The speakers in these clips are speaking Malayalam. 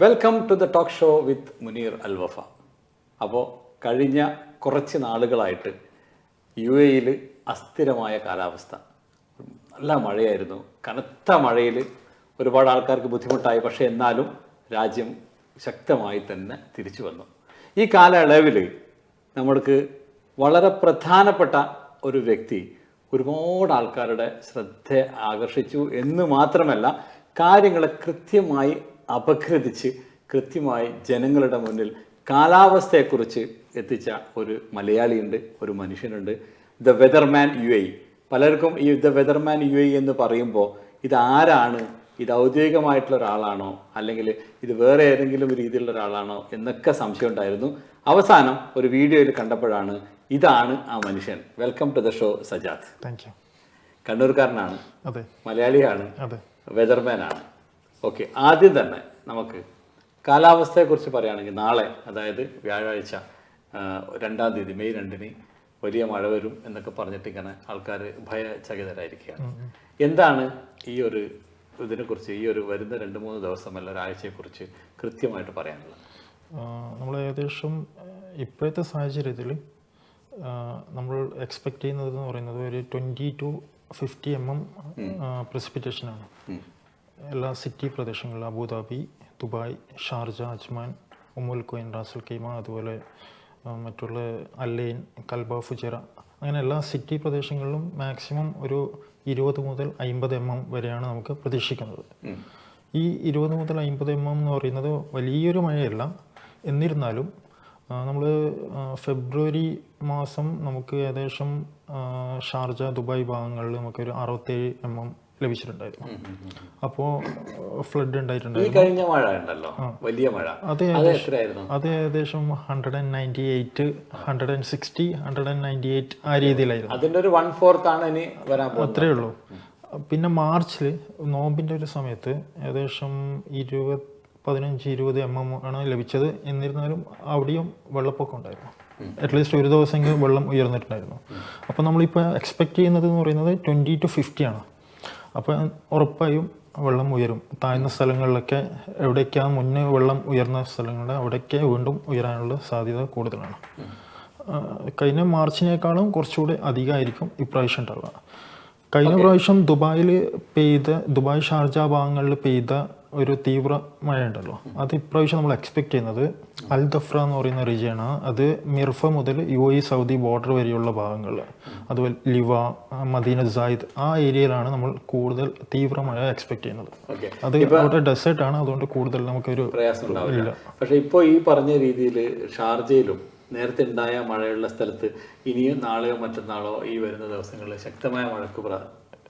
Welcome to the talk show with Muneer Alwafa അപ്പോൾ കഴിഞ്ഞ കുറച്ച് നാളുകളായിട്ട് യു എയിൽ അസ്ഥിരമായ കാലാവസ്ഥ. നല്ല മഴയായിരുന്നു. കനത്ത മഴയിൽ ഒരുപാട് ആൾക്കാർക്ക് ബുദ്ധിമുട്ടായി. പക്ഷേ എന്നാലും രാജ്യം ശക്തമായി തന്നെ തിരിച്ചു വന്നു. ഈ കാലയളവിൽ നമ്മൾക്ക് വളരെ പ്രധാനപ്പെട്ട ഒരു വ്യക്തി ഒരുപാട് ആൾക്കാരുടെ ശ്രദ്ധ ആകർഷിച്ചു എന്ന് മാത്രമല്ല കാര്യങ്ങളെ കൃത്യമായി അപഗ്രഥിച്ച് കൃത്യമായി ജനങ്ങളുടെ മുന്നിൽ കാലാവസ്ഥയെക്കുറിച്ച് എത്തിച്ച ഒരു മലയാളിയുണ്ട് ഒരു മനുഷ്യനുണ്ട്. ദ വെതർമാൻ യു എ പലർക്കും ഈ ദ വെതർമാൻ യു എ എന്ന് പറയുമ്പോൾ ഇത് ആരാണ്? ഇത് ഔദ്യോഗികമായിട്ടുള്ള ഒരാളാണോ? അല്ലെങ്കിൽ ഇത് വേറെ ഏതെങ്കിലും രീതിയിലുള്ള ഒരാളാണോ? എന്നൊക്കെ സംശയം ഉണ്ടായിരുന്നു. അവസാനം ഒരു വീഡിയോയിൽ കണ്ടപ്പോഴാണ് ഇതാണ് ആ മനുഷ്യൻ. Welcome to the show Sajad thank you കണ്ണൂർക്കാരനാണ്. മലയാളിയാണ്. വെതർമാനാണ് ഓക്കെ ആദ്യം തന്നെ നമുക്ക് കാലാവസ്ഥയെക്കുറിച്ച് പറയുകയാണെങ്കിൽ നാളെ അതായത് വ്യാഴാഴ്ച രണ്ടാം തീയതി മെയ് രണ്ടിന് വലിയ മഴ വരും എന്നൊക്കെ പറഞ്ഞിട്ട് ഇങ്ങനെ ആൾക്കാർ ഭയചകിതരായിരിക്കുകയാണ്. എന്താണ് ഈ ഒരു ഇതിനെക്കുറിച്ച് ഈ ഒരു വരുന്ന രണ്ട് മൂന്ന് ദിവസം അല്ല ഒരാഴ്ചയെക്കുറിച്ച് കൃത്യമായിട്ട് പറയാനുള്ളത്? നമ്മൾ ഏകദേശം ഇപ്പോഴത്തെ സാഹചര്യത്തിൽ നമ്മൾ എക്സ്പെക്ട് ചെയ്യുന്നത് എന്ന് പറയുന്നത് ഒരു twenty to fifty M M പ്രസിപ്പിറ്റേഷനാണ് എല്ലാ സിറ്റി പ്രദേശങ്ങളിലും Abu Dhabi Dubai Sharjah Ajman Umm al Quwain Ras al Khaimah അതുപോലെ മറ്റുള്ള അല്ലൈൻ കൽബ ഫുജറ അങ്ങനെ എല്ലാ സിറ്റി പ്രദേശങ്ങളിലും മാക്സിമം ഒരു ഇരുപത് മുതൽ അമ്പത് എം എം വരെയാണ് നമുക്ക് പ്രതീക്ഷിക്കുന്നത്. ഈ ഇരുപത് മുതൽ അമ്പത് എം എം എന്ന് പറയുന്നത് വലിയൊരു മഴയല്ല. എന്നിരുന്നാലും നമ്മൾ ഫെബ്രുവരി മാസം നമുക്ക് ഏകദേശം ഷാർജ ദുബായ് ഭാഗങ്ങളിൽ നമുക്കൊരു അറുപത്തേഴ് എം എം ലഭിച്ചിട്ടുണ്ടായിരുന്നു. അപ്പോ ഫ്ലഡ് ഈ ഉണ്ടായിട്ടുണ്ടായിരുന്നു. കഴിഞ്ഞ മഴ ഉണ്ടല്ലോ? വലിയ മഴ. അത് അത് ഏകദേശം hundred and ninety eight hundred and sixty hundred and ninety eight ആ രീതിയിലായിരുന്നു. അതിന്റെ ഒരു വൺ ഫോർത്ത് ആണ് ഇനി വരാൻ അത്രേ ഉള്ളൂ. പിന്നെ മാർച്ചിൽ നോമ്പിന്റെ ഒരു സമയത്ത് ഏകദേശം ഇരുപത് പതിനഞ്ച് ഇരുപത് എം എം ആണ് ലഭിച്ചത്. എന്നിരുന്നാലും അവിടെയും വെള്ളപ്പൊക്കം ഉണ്ടായിരുന്നു. അറ്റ്ലീസ്റ്റ് ഒരു ദിവസമെങ്കിലും വെള്ളം ഉയർന്നിട്ടുണ്ടായിരുന്നു. അപ്പോൾ നമ്മളിപ്പോൾ എക്സ്പെക്ട് ചെയ്യുന്നത് എന്ന് പറയുന്നത് ട്വന്റി ടു ഫിഫ്റ്റി ആണ്. അപ്പോൾ ഉറപ്പായും വെള്ളം ഉയരും. താഴ്ന്ന സ്ഥലങ്ങളിലൊക്കെ എവിടേക്കാണ് മുന്നേ വെള്ളം ഉയർന്ന സ്ഥലങ്ങളുടെ അവിടേക്ക് വീണ്ടും ഉയരാനുള്ള സാധ്യത കൂടുതലാണ്. കഴിഞ്ഞ മാർച്ചിനേക്കാളും കുറച്ചുകൂടി അധികമായിരിക്കും ഇപ്രാവശ്യം ഉണ്ടാവുക കഴിഞ്ഞ പ്രാവശ്യം ദുബായിൽ പെയ്ത ദുബായ് ഷാർജ ഭാഗങ്ങളിൽ പെയ്ത ഒരു തീവ്ര മഴ ഉണ്ടല്ലോ അത് ഇപ്രാവശ്യം നമ്മൾ എക്സ്പെക്ട് ചെയ്യുന്നത് അൽ ദഫ്ര എന്ന് പറയുന്ന റീജിയനാണ് അത് മിർഫ മുതൽ യു എ സൗദി ബോർഡർ വരെയുള്ള ഭാഗങ്ങൾ അതുപോലെ ലിവ മദീന സായിദ് ആ ഏരിയയിലാണ് നമ്മൾ കൂടുതൽ തീവ്ര മഴ എക്സ്പെക്ട് ചെയ്യുന്നത്. അത് അവിടെ ഡെസേർട്ട് ആണ് അതുകൊണ്ട് കൂടുതൽ നമുക്കൊരു പ്രയാസം ഉണ്ടാവില്ല. പക്ഷേ ഇപ്പോൾ ഈ പറഞ്ഞ രീതിയിൽ ഷാർജയിലും നേരത്തെ ഉണ്ടായ മഴയുള്ള സ്ഥലത്ത് ഇനിയും നാളെയോ മറ്റന്നാളോ ഈ വരുന്ന ദിവസങ്ങളിൽ ശക്തമായ മഴക്ക്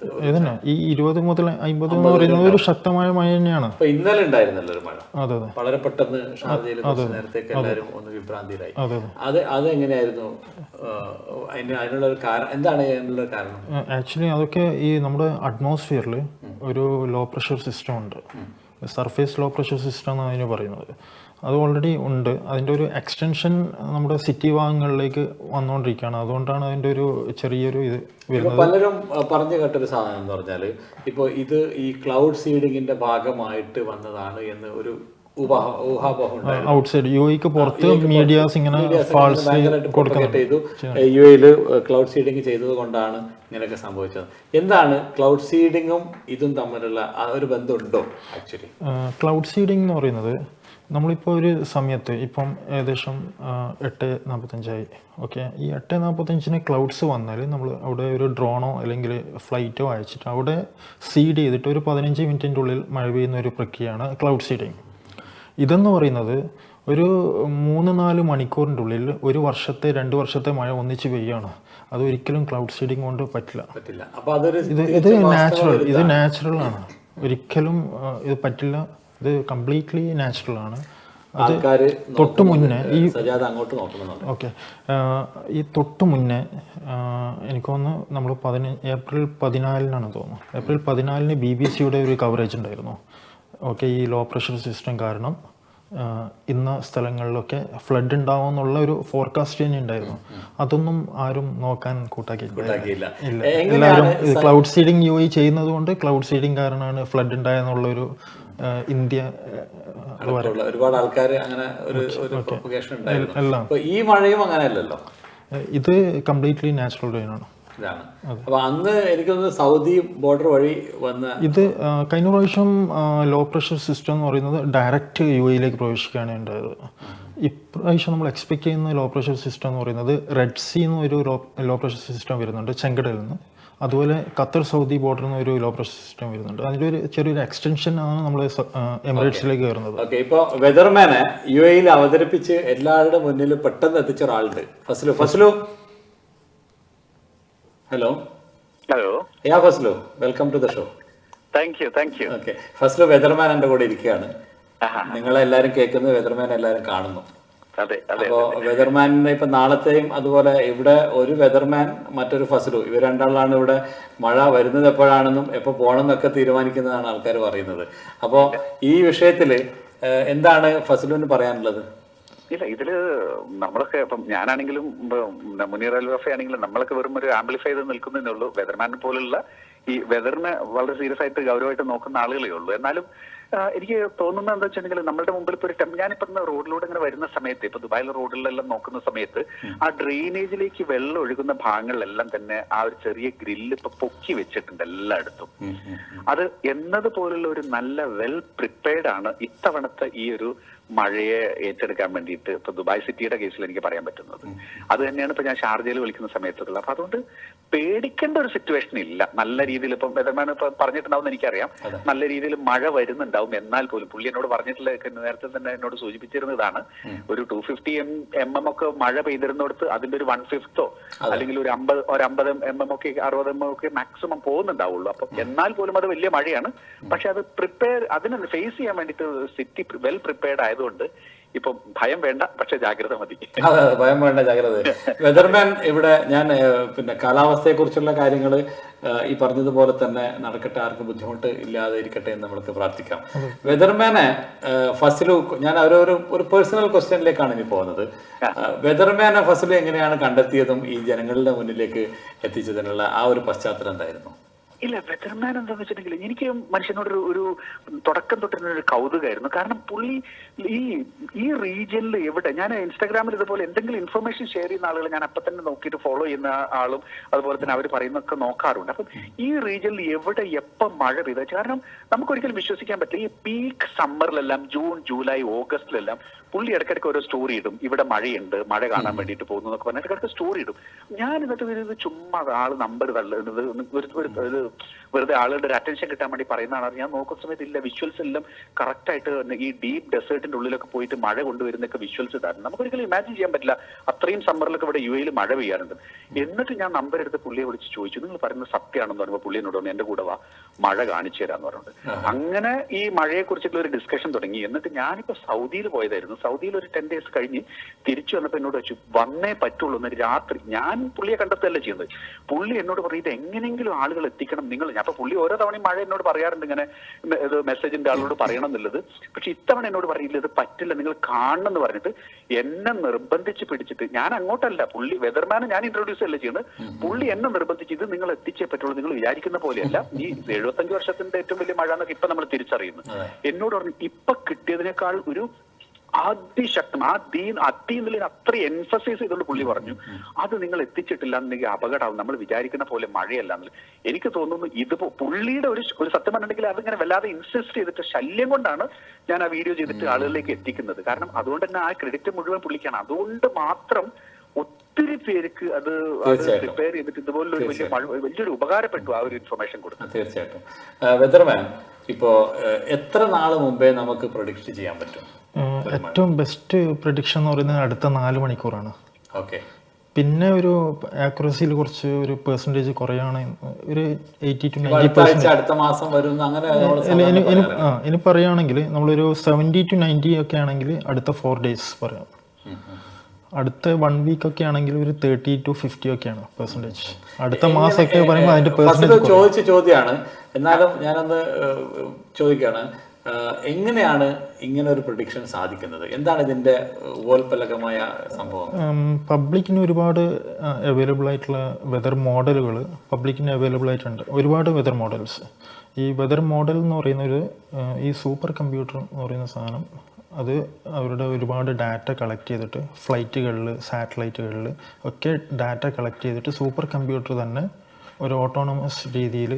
പ്ര- ഈ ഇരുപത് മുതൽ അമ്പത് എന്ന് പറയുന്നത് ഒരു ശക്തമായ മഴ തന്നെയാണ്. ഇന്നലെ ഉണ്ടായിരുന്നല്ലോ ഒരു മഴ. അതെ അതെ. വളരെ പെട്ടെന്ന് ഷാർജയിൽ കുറച്ച് നേരത്തേക്ക് എല്ലാവരും ഒന്ന് വിഭ്രാന്തിയിലായി. അതെ അതെ. എങ്ങനെയായിരുന്നു? അതിന് അതിനുള്ള ഒരു കാരണം എന്താണ് അതിനുള്ള കാരണം? ആക്ച്വലി അതൊക്കെ ഈ നമ്മുടെ അറ്റ്മോസ്ഫിയറിൽ ഒരു ലോ പ്രഷർ സിസ്റ്റം ഉണ്ട്. സർഫേസ് ലോ പ്രഷർ സിസ്റ്റം എന്നാണ് അതിന് പറയുന്നത്. അത് ഓൾറെഡി ഉണ്ട്. അതിന്റെ ഒരു എക്സ്റ്റൻഷൻ നമ്മുടെ സിറ്റി ഭാഗങ്ങളിലേക്ക് വന്നുകൊണ്ടിരിക്കുകയാണ്. അതുകൊണ്ടാണ് അതിന്റെ ഒരു ചെറിയൊരു ഇത് വരുന്നത്. പലരും പറഞ്ഞു കേട്ടൊരു സാധനം എന്ന് പറഞ്ഞാൽ ഇപ്പോൾ ഇത് ഈ ക്ലൗഡ് സീഡിങ്ങിന്റെ ഭാഗമായിട്ട് വന്നതാണ് എന്ന് ഒരു ഔട്ട്സൈഡ് യു എക്ക് പുറത്ത് മീഡിയാസ് ഇങ്ങനെ ഫാൾസ് ചെയ്തു. യു എയിൽ ക്ലൗഡ് സീഡിങ് ചെയ്തത് കൊണ്ടാണ് ഇങ്ങനെയൊക്കെ സംഭവിച്ചത്. എന്താണ് ക്ലൗഡ് സീഡിങ്ങും ഇതും തമ്മിലുള്ള ആ ഒരു ബന്ധമുണ്ടോ ആക്ച്വലി ക്ലൗഡ് സീഡിംഗ് എന്ന് പറയുന്നത് നമ്മളിപ്പോൾ ഒരു സമയത്ത് ഇപ്പം ഏകദേശം എട്ട് നാൽപ്പത്തഞ്ചായി ഓക്കെ? ഈ എട്ട് നാൽപ്പത്തഞ്ചിന് ക്ലൗഡ്സ് വന്നാൽ നമ്മൾ അവിടെ ഒരു ഡ്രോണോ അല്ലെങ്കിൽ ഫ്ലൈറ്റോ അയച്ചിട്ട് അവിടെ സീഡ് ചെയ്തിട്ട് ഒരു പതിനഞ്ച് മിനിറ്റിന്റെ ഉള്ളിൽ മഴ പെയ്യുന്ന ഒരു പ്രക്രിയയാണ് ക്ലൗഡ് സീഡിങ്. ഇതെന്ന് പറയുന്നത് ഒരു മൂന്ന് നാല് മണിക്കൂറിന്റെ ഉള്ളിൽ ഒരു വർഷത്തെ രണ്ട് വർഷത്തെ മഴ ഒന്നിച്ച് പെയ്യാണ്. അത് ഒരിക്കലും ക്ലൗഡ് സീഡിങ് കൊണ്ട് പറ്റില്ല. പറ്റില്ല. ഇത് ഇത് നാച്ചുറൽ ഇത് നാച്ചുറൽ ആണ്. ഒരിക്കലും ഇത് പറ്റില്ല. ഇത് കംപ്ലീറ്റ്ലി നാച്ചുറൽ ആണ്. അത് തൊട്ട് മുന്നേ ഈ അങ്ങോട്ട് ഓക്കെ. ഈ തൊട്ട് മുന്നേ എനിക്ക് തോന്നുന്നു നമ്മൾ പതിന ഏപ്രിൽ പതിനാലിനാണ് തോന്നുന്നു. ഏപ്രിൽ പതിനാലിന് ബി ബി സിയുടെ ഒരു കവറേജ് ഉണ്ടായിരുന്നു. ഓക്കെ ഈ ലോ പ്രഷർ സിസ്റ്റം കാരണം. ഇന്ന സ്ഥലങ്ങളിലൊക്കെ ഫ്ലഡ് ഉണ്ടാവും എന്നുള്ള ഒരു ഫോർകാസ്റ്റ് തന്നെ ഉണ്ടായിരുന്നു അതൊന്നും ആരും നോക്കാൻ കൂട്ടാക്കിയിട്ടില്ല. എല്ലാവരും ക്ലൗഡ് സീഡിങ് യു ഐ ചെയ്യുന്നത് കൊണ്ട് ക്ലൗഡ് സീഡിങ് കാരണമാണ് ഫ്ലഡ് ഉണ്ടായെന്നുള്ള ഒരു ഇന്ത്യ ഒരുപാട് ആൾക്കാർ അങ്ങനെ ഒരു ഈ മഴയും അങ്ങനെയല്ലല്ലോ? അല്ലല്ലോ ഇത് കംപ്ലീറ്റ്ലി നാച്ചുറൽ റെയിൻ ആണ്. ഇതാണ്. അപ്പൊ അന്ന് എനിക്കൊന്ന് സൗദി ബോർഡർ വഴി വന്ന ഇത് കഴിഞ്ഞ പ്രാവശ്യം ലോ പ്രഷർ സിസ്റ്റം എന്ന് പറയുന്നത് ഡയറക്റ്റ് യു എയിലേക്ക് പ്രവേശിക്കുകയാണ് ഉണ്ടായത്. ഇപ്രാവശ്യം നമ്മൾ എക്സ്പെക്ട് ചെയ്യുന്ന ലോ പ്രഷർ സിസ്റ്റം എന്ന് പറയുന്നത് റെഡ് സി എന്ന് ഒരു ലോ പ്രഷർ സിസ്റ്റം വരുന്നുണ്ട് ചെങ്കടലിൽ നിന്ന്. അതുപോലെ ഖത്തർ സൗദി ബോർഡറിൽ നിന്ന് ഒരു ലോ പ്രഷർ സിസ്റ്റം വരുന്നുണ്ട്. അതിന്റെ ഒരു ചെറിയൊരു എക്സ്റ്റൻഷൻ ആണ് നമ്മൾ എമിറേറ്റ്സിലേക്ക് കയറുന്നത് ഓക്കെ ഇപ്പോൾ വെതർമാനെ യു എയിൽ അവതരിപ്പിച്ച് എല്ലാവരുടെ മുന്നിൽ പെട്ടെന്ന് എത്തിച്ച ഒരാളുണ്ട്. Fazlu Fazlu. Hello hello yeah Fazlu welcome to the show thank you thank you okay Fazlu weatherman എന്റെ കൂടെ ഇരിക്കുകയാണ്. നിങ്ങളെല്ലാരും കേൾക്കുന്നു വെതർമാൻ എല്ലാവരും കാണുന്നു. അപ്പോ വെതർമാനിന്റെ ഇപ്പൊ നാളത്തെയും അതുപോലെ ഇവിടെ ഒരു വെതർമാൻ മറ്റൊരു ഫസലു. ഇവർ രണ്ടാളാണ് ഇവിടെ. മഴ വരുന്നത് എപ്പോഴാണെന്നും എപ്പോ പോകണമെന്നൊക്കെ തീരുമാനിക്കുന്നതാണ് ആൾക്കാർ പറയുന്നത്. അപ്പോ ഈ വിഷയത്തിൽ എന്താണ് ഫസലുവിന് പറയാനുള്ളത്? ഇല്ല ഇതിൽ നമ്മളൊക്കെ ഇപ്പം ഞാനാണെങ്കിലും മുനീർ അൽവഫ ആണെങ്കിലും നമ്മളൊക്കെ വെറും ഒരു ആംപ്ലിഫൈ ചെയ്ത് നിൽക്കുന്നതേ ഉള്ളൂ. വെതർമാൻ പോലുള്ള ഈ വെതറിനെ വളരെ സീരിയസ് ആയിട്ട് ഗൗരവമായിട്ട് നോക്കുന്ന ആളുകളേ ഉള്ളൂ. എന്നാലും എനിക്ക് തോന്നുന്നത് എന്താ വെച്ചിട്ടുണ്ടെങ്കിൽ നമ്മുടെ മുമ്പിൽ ഇപ്പോൾ ഒരു ടെം ഞാനിപ്പോ റോഡിലൂടെ ഇങ്ങനെ വരുന്ന സമയത്ത് ഇപ്പൊ ദുബായിലെ റോഡിലെല്ലാം നോക്കുന്ന സമയത്ത് ആ ഡ്രെയിനേജിലേക്ക് വെള്ളം ഒഴുകുന്ന ഭാഗങ്ങളിലെല്ലാം തന്നെ ആ ഒരു ചെറിയ ഗ്രില്ല് ഇപ്പൊ പൊക്കി വെച്ചിട്ടുണ്ട് എല്ലായിടത്തും. അത് എന്നതുപോലുള്ള ഒരു നല്ല വെൽ പ്രിപ്പയർഡ് ആണ് ഇത്തവണത്തെ ഈ ഒരു മഴയെ ഏറ്റെടുക്കാൻ വേണ്ടിയിട്ട് ഇപ്പൊ ദുബായ് സിറ്റിയുടെ കേസിൽ എനിക്ക് പറയാൻ പറ്റുന്നത്. അത് തന്നെയാണ് ഇപ്പൊ ഞാൻ ഷാർജയിൽ വിളിക്കുന്ന സമയത്തുള്ള അപ്പൊ അതുകൊണ്ട് പേടിക്കേണ്ട ഒരു സിറ്റുവേഷൻ ഇല്ല. നല്ല രീതിയിൽ ഇപ്പം വെതർമാൻ ഇപ്പൊ പറഞ്ഞിട്ടുണ്ടാവും എനിക്കറിയാം. നല്ല രീതിയിൽ മഴ വരുന്നുണ്ടാവും. എന്നാൽ പോലും പുള്ളി എന്നോട് പറഞ്ഞിട്ടുള്ള നേരത്തെ തന്നെ എന്നോട് സൂചിപ്പിച്ചിരുന്നതാണ്. ഒരു to fifty M M M ഒക്കെ മഴ പെയ്തിരുന്നിടത്ത് അതിന്റെ ഒരു വൺ ഫിഫ്തോ അല്ലെങ്കിൽ ഒരു അമ്പത് ഒരു അമ്പത് എം എം ഒക്കെ അറുപത് എം എം ഒക്കെ മാക്സിമം പോകുന്നുണ്ടാവുള്ളൂ. അപ്പൊ എന്നാൽ പോലും അത് വലിയ മഴയാണ്. പക്ഷെ അത് പ്രിപ്പയർ അതിനെ ഫേസ് ചെയ്യാൻ വേണ്ടിയിട്ട് സിറ്റി വെൽ പ്രിപ്പയർഡ് ആയതുകൊണ്ട് ഇപ്പൊ ഭയം വേണ്ട പക്ഷെ ജാഗ്രത മതി. അതെ അതെ ഭയം വേണ്ട ജാഗ്രത. വെതർമാൻ ഇവിടെ ഞാൻ പിന്നെ കാലാവസ്ഥയെ കുറിച്ചുള്ള കാര്യങ്ങൾ ഈ പറഞ്ഞതുപോലെ തന്നെ നടക്കട്ടെ ആർക്കും ബുദ്ധിമുട്ട് ഇല്ലാതെ ഇരിക്കട്ടെ എന്ന് നമ്മൾക്ക് പ്രാർത്ഥിക്കാം. വെതർമാനെ ഫസലു ഞാൻ ഒരു ഒരു പേഴ്സണൽ ക്വസ്റ്റ്യനിലേക്കാണ് ഇനി പോകുന്നത്. വെദർമാനെ വെതർമാനെ ഫസലു എങ്ങനെയാണ് കണ്ടെത്തിയതും ഈ ജനങ്ങളുടെ മുന്നിലേക്ക് എത്തിച്ചതിനുള്ള ആ ഒരു പശ്ചാത്തലം എന്തായിരുന്നു? ഇല്ല വെതർമാൻ എന്താന്ന് വെച്ചിട്ടുണ്ടെങ്കിൽ എനിക്ക് മനുഷ്യനോടൊരു ഒരു ഒരു തുടക്കം തൊട്ടിരുന്ന ഒരു കൗതുകമായിരുന്നു. കാരണം പുള്ളി ഈ ഈ റീജിയനിൽ എവിടെ ഞാൻ ഇൻസ്റ്റാഗ്രാമിൽ ഇതുപോലെ എന്തെങ്കിലും ഇൻഫർമേഷൻ ഷെയർ ചെയ്യുന്ന ആളുകൾ ഞാൻ അപ്പൊ തന്നെ നോക്കിയിട്ട് ഫോളോ ചെയ്യുന്ന ആളും അതുപോലെ തന്നെ അവർ പറയുന്നൊക്കെ നോക്കാറുണ്ട്. അപ്പം ഈ റീജിയനിൽ എവിടെ എപ്പം മഴ പെയ്ത കാരണം നമുക്കൊരിക്കലും വിശ്വസിക്കാൻ പറ്റില്ല. ഈ പീക്ക് സമ്മറിലെല്ലാം ജൂൺ ജൂലൈ ഓഗസ്റ്റിലെല്ലാം പുള്ളി ഇടയ്ക്കിടയ്ക്ക് ഓരോ സ്റ്റോറി ഇടും. ഇവിടെ മഴയുണ്ട് മഴ കാണാൻ വേണ്ടിയിട്ട് പോകുന്നു എന്നൊക്കെ പറഞ്ഞിട്ട് ഇടയ്ക്ക് സ്റ്റോറി ഇടും. ഞാൻ എന്നിട്ട് ഇത് ചുമ്മാ ആൾ നമ്പർ തള്ളുന്നത് ഒരു ഒരു വെറുതെ ആളുകളുടെ ഒരു അറ്റൻഷൻ കിട്ടാൻ വേണ്ടി പറയുന്നതാണ് ഞാൻ നോക്കുന്ന സമയത്ത് ഇല്ല വിഷ്വൽസ് എല്ലാം കറക്റ്റ് ആയിട്ട് ഈ ഡീപ്പ് ഡെസേർട്ടിന്റെ ഉള്ളിലൊക്കെ പോയിട്ട് മഴ കൊണ്ടുവരുന്നൊക്കെ വിഷ്വൽസ് ഇതായിരുന്നു നമുക്ക് ഒരിക്കലും ഇമാജിൻ ചെയ്യാൻ പറ്റില്ല. അത്രയും സമ്മറിലൊക്കെ ഇവിടെ യു എയിൽ മഴ പെയ്യാറുണ്ട്. എന്നിട്ട് ഞാൻ നമ്പർ എടുത്ത് പുള്ളിയെ വിളിച്ച് ചോദിച്ചു. നിങ്ങൾ പറയുന്നത് സത്യമാണെന്ന് പറയുമ്പോൾ പുള്ളി എന്നോട് പറഞ്ഞു എന്റെ കൂടെ വാ മഴ കാണിച്ചു തരാന്ന് പറഞ്ഞിട്ടുണ്ട്. അങ്ങനെ ഈ മഴയെ കുറിച്ചിട്ടുള്ള ഒരു ഡിസ്കഷൻ തുടങ്ങി. എന്നിട്ട് ഞാനിപ്പോ സൗദിയിൽ പോയതായിരുന്നു. സൗദിയിൽ ഒരു ടെൻ ഡേയ്സ് കഴിഞ്ഞ് തിരിച്ചു വന്നപ്പോ എന്നോട് വെച്ചു വന്നേ പറ്റുള്ളൂ എന്നൊരു രാത്രി. ഞാൻ പുള്ളിയെ കണ്ടെത്തല്ല ചെയ്യുന്നത്. പുള്ളി എന്നോട് പറയും ഇത് എങ്ങനെയെങ്കിലും ആളുകൾ എത്തിക്കണം നിങ്ങൾ അപ്പൊ പുള്ളി ഓരോ തവണയും മഴ എന്നോട് പറയാറുണ്ട് ഇങ്ങനെ ഇത് മെസ്സേജിന്റെ ആളോട് പറയണം എന്നുള്ളത് പക്ഷെ ഇത്തവണ എന്നോട് പറയില്ല ഇത് പറ്റില്ല നിങ്ങൾ കാണണം എന്ന് പറഞ്ഞിട്ട് എന്നെ നിർബന്ധിച്ച് പിടിച്ചിട്ട് ഞാൻ അങ്ങോട്ടല്ല പുള്ളി വെതർമാനെ ഞാൻ ഇൻട്രൊഡ്യൂസ് അല്ല ചെയ്യുന്നത്. പുള്ളി എന്നെ നിർബന്ധിച്ച് ഇത് നിങ്ങൾ എത്തിച്ചേ പറ്റുള്ളൂ നിങ്ങൾ വിചാരിക്കുന്ന പോലെയല്ല. ഈ എഴുപത്തഞ്ച് വർഷത്തിന്റെ ഏറ്റവും വലിയ മഴ എന്നൊക്കെ ഇപ്പൊ നമ്മൾ തിരിച്ചറിയുന്നു. എന്നോട് പറഞ്ഞു ഇപ്പൊ കിട്ടിയതിനേക്കാൾ ഒരു അതിശക്തം. ആ ദീ അതി എന്നുള്ളതിന് അത്ര എൻഫസൈസ് ചെയ്തുകൊണ്ട് പുള്ളി പറഞ്ഞു. അത് നിങ്ങൾ എത്തിച്ചിട്ടില്ല എന്നെങ്കിൽ അപകടമാവും. നമ്മൾ വിചാരിക്കുന്ന പോലെ മഴയല്ല എന്നുള്ളത്. എനിക്ക് തോന്നുന്നു ഇത് പുള്ളിയുടെ ഒരു ഒരു സത്യം പറഞ്ഞിട്ടുണ്ടെങ്കിൽ അതിങ്ങനെ വല്ലാതെ ഇൻസിസ്റ്റ് ചെയ്തിട്ട് ശല്യം കൊണ്ടാണ് ഞാൻ ആ വീഡിയോ ചെയ്തിട്ട് ആളുകളിലേക്ക് എത്തിക്കുന്നത്. കാരണം അതുകൊണ്ട് തന്നെ ആ ക്രെഡിറ്റ് മുഴുവൻ പുള്ളിക്കാണ്. അതുകൊണ്ട് മാത്രം ഒത്തിരി പേർക്ക് അത് റിപ്പയർ പ്രിപ്പയർ ചെയ്തിട്ട് ഇതുപോലുള്ള വലിയ വലിയൊരു ഉപകാരപ്പെട്ടു ആ ഒരു ഇൻഫർമേഷൻ കൊടുത്തു തീർച്ചയായിട്ടും. വെതർമാൻ ഇപ്പോ എത്ര നാൾ മുമ്പേ നമുക്ക് പ്രൊഡിക്റ്റ് ചെയ്യാൻ പറ്റും? ഏറ്റവും ബെസ്റ്റ് പ്രൊഡിക്ഷൻ എന്ന് പറയുന്നത് അടുത്ത നാല് മണിക്കൂറാണ്. ഓക്കെ. പിന്നെ ഒരു ആക്യുറസിയിൽ കുറച്ച് ഒരു പെർസെന്റേജ് കുറയാണ്. ഒരു എയ്റ്റി ടു നയന്റി പെർസെന്റ് അടുത്ത മാസം വരും അങ്ങനെ ഇനി പറയുകയാണെങ്കിൽ നമ്മളൊരു സെവന്റി ടു നയന്റി ഒക്കെ ആണെങ്കിൽ അടുത്ത ഫോർ ഡേയ്സ് പറയാം. അടുത്ത വൺ വീക്ക് ഒക്കെ ആണെങ്കിൽ ഒരു തേർട്ടി ടു ഫിഫ്റ്റി ഒക്കെയാണ് പെർസെന്റേജ് അടുത്ത മാസമൊക്കെ പറയുമ്പോൾ അതിന്റെ പെർസെന്റേജ് ചോദിച്ച ചോദ്യമാണ് എന്നാലും ഞാനൊന്ന് ചോദിക്കുകയാണ് എങ്ങനെയാണ് ഇങ്ങനെ ഒരു പ്രൊഡിക്ഷൻ സാധിക്കുന്നത്? എന്താണ് ഇതിന്റെ ഓൽപ്പലകമായ സംഭവം? പബ്ലിക്കിന് ഒരുപാട് അവൈലബിൾ ആയിട്ടുള്ള വെതർ മോഡലുകൾ പബ്ലിക്കിന് അവൈലബിൾ ആയിട്ടുണ്ട്. ഒരുപാട് വെതർ മോഡൽസ് ഈ വെതർ മോഡൽ എന്ന് പറയുന്നൊരു ഒരു ഈ സൂപ്പർ കമ്പ്യൂട്ടർ എന്ന് പറയുന്ന സാധനം അത് അവരുടെ ഒരുപാട് ഡാറ്റ കളക്ട് ചെയ്തിട്ട് ഫ്ലൈറ്റുകളിൽ സാറ്റലൈറ്റുകളിൽ ഒക്കെ ഡാറ്റ കളക്ട് ചെയ്തിട്ട് സൂപ്പർ കമ്പ്യൂട്ടർ തന്നെ ഒരു ഓട്ടോണമസ് രീതിയിൽ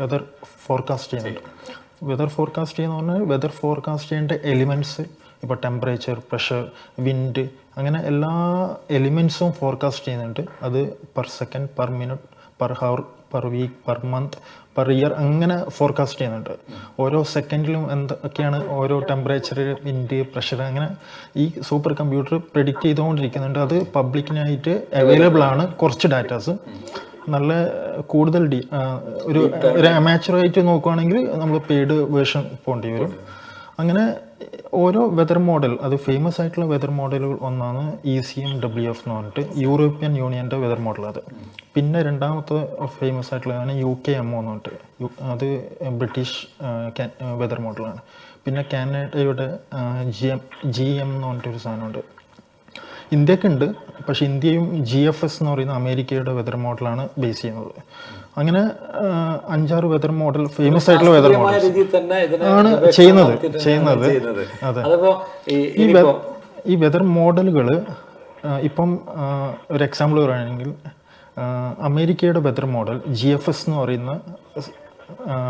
വെതർ ഫോർകാസ്റ്റ് ചെയ്യുന്നുണ്ട്. വെതർ ഫോർകാസ്റ്റ് ചെയ്യുന്ന പറഞ്ഞാൽ വെതർ ഫോർകാസ്റ്റ് ചെയ്യേണ്ട എലിമെന്റ്സ് ഇപ്പോൾ ടെമ്പറേച്ചർ പ്രഷർ വിൻഡ് അങ്ങനെ എല്ലാ എലിമെന്റ്സും ഫോർകാസ്റ്റ് ചെയ്യുന്നുണ്ട്. അത് per second per minute per hour per week per month per year അങ്ങനെ ഫോർകാസ്റ്റ് ചെയ്യുന്നുണ്ട്. ഓരോ സെക്കൻഡിലും എന്തൊക്കെയാണ് ഓരോ ടെമ്പറേച്ചർ വിൻഡ് പ്രഷർ അങ്ങനെ ഈ സൂപ്പർ കമ്പ്യൂട്ടർ പ്രിഡിക്റ്റ് ചെയ്തുകൊണ്ടിരിക്കുന്നുണ്ട്. അത് പബ്ലിക്കിനായിട്ട് അവൈലബിൾ ആണ് കുറച്ച് ഡാറ്റാസ് നല്ല കൂടുതൽ ഡി ഒരു ഒരു അമാച്ചുറായിട്ട് നോക്കുവാണെങ്കിൽ നമ്മൾ പെയ്ഡ് വേർഷൻ പോകേണ്ടി വരും. അങ്ങനെ ഓരോ വെതർ മോഡൽ അത് ഫേമസ് ആയിട്ടുള്ള വെതർ മോഡലുകൾ ഒന്നാണ് E C M W F എന്ന് പറഞ്ഞിട്ട് യൂറോപ്യൻ യൂണിയന്റെ വെതർ മോഡൽ അത്. പിന്നെ രണ്ടാമത്തെ ഫേമസ് ആയിട്ടുള്ളതാണ് യു കെ എം എന്ന് പറഞ്ഞിട്ട്. അത് ബ്രിട്ടീഷ് വെതർ മോഡലാണ് പിന്നെ കാനഡയുടെ ജി എം ജി എം എന്ന് പറഞ്ഞിട്ടൊരു സാധനമുണ്ട്. ഇന്ത്യക്കുണ്ട് പക്ഷേ ഇന്ത്യയും ജി എഫ് എസ് എന്ന് പറയുന്ന അമേരിക്കയുടെ വെതർ മോഡലാണ് ബേസ് ചെയ്യുന്നത് അങ്ങനെ അഞ്ചാറ് വെതർ മോഡൽ ഫേമസ് ആയിട്ടുള്ള വെതർ മോഡൽ ആണ് ചെയ്യുന്നത്, ചെയ്യുന്നത്. അതെ. ഈ ഈ വെതർ മോഡലുകൾ ഇപ്പം ഒരു എക്സാമ്പിൾ പറയുകയാണെങ്കിൽ അമേരിക്കയുടെ weather model G F S എന്ന് പറയുന്ന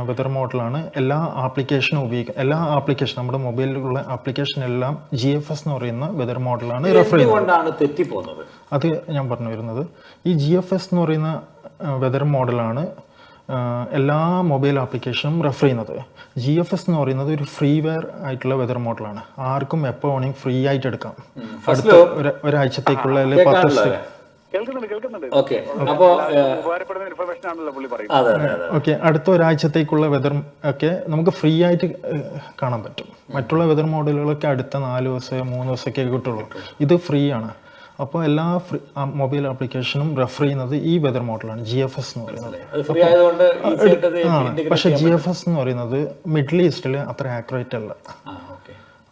വെതർ മോഡലാണ് എല്ലാ ആപ്ലിക്കേഷനും ഉപയോഗിക്കുക എല്ലാ ആപ്ലിക്കേഷൻ നമ്മുടെ മൊബൈലിലുള്ള ആപ്ലിക്കേഷൻ എല്ലാം ജി എഫ് എസ് എന്ന് പറയുന്ന വെതർ മോഡലാണ് റെഫർ ചെയ്യുന്നത്. അത് ഞാൻ പറഞ്ഞു വരുന്നത്. ഈ ജി എഫ് എസ് എന്ന് പറയുന്ന വെതർ മോഡലാണ് എല്ലാ മൊബൈൽ ആപ്ലിക്കേഷനും റെഫർ ചെയ്യുന്നത്. ജി എഫ് എസ് എന്ന് പറയുന്നത് ഒരു ഫ്രീ വെയർ ആയിട്ടുള്ള വെതർ മോഡലാണ് ആർക്കും എപ്പോൾ വേണമെങ്കിൽ ഫ്രീ ആയിട്ട് എടുക്കാം. അടുത്ത ഒരു- ഒരാഴ്ചത്തേക്കുള്ള അല്ലെങ്കിൽ പത്ത് ഓക്കെ അപ്പോ ഏഹ്, ഇൻഫർമേഷൻ ആണല്ലോ പുള്ളി പറയുന്നത്. അതെ അതെ അതെ. ഓക്കെ അടുത്ത ഒരാഴ്ചത്തേക്കുള്ള വെതർ ഒക്കെ നമുക്ക് ഫ്രീ ആയിട്ട് കാണാൻ പറ്റും. മറ്റുള്ള വെതർ മോഡലുകളൊക്കെ അടുത്ത നാല് ദിവസം മൂന്ന് ദിവസമൊക്കെ കിട്ടുള്ളൂ. ഇത് ഫ്രീ ആണ്. അപ്പോൾ എല്ലാ ഫ്രീ മൊബൈൽ ആപ്ലിക്കേഷനും റെഫർ ചെയ്യുന്നത് ഈ വെതർ മോഡലാണ് ജി എഫ് എസ് എന്ന് പറയുന്നത്. ആണ് integrate ജി എഫ് എസ് എന്ന് പറയുന്നത് മിഡിൽ ഈസ്റ്റിൽ അത്ര ആക്യുറേറ്റ് അല്ല.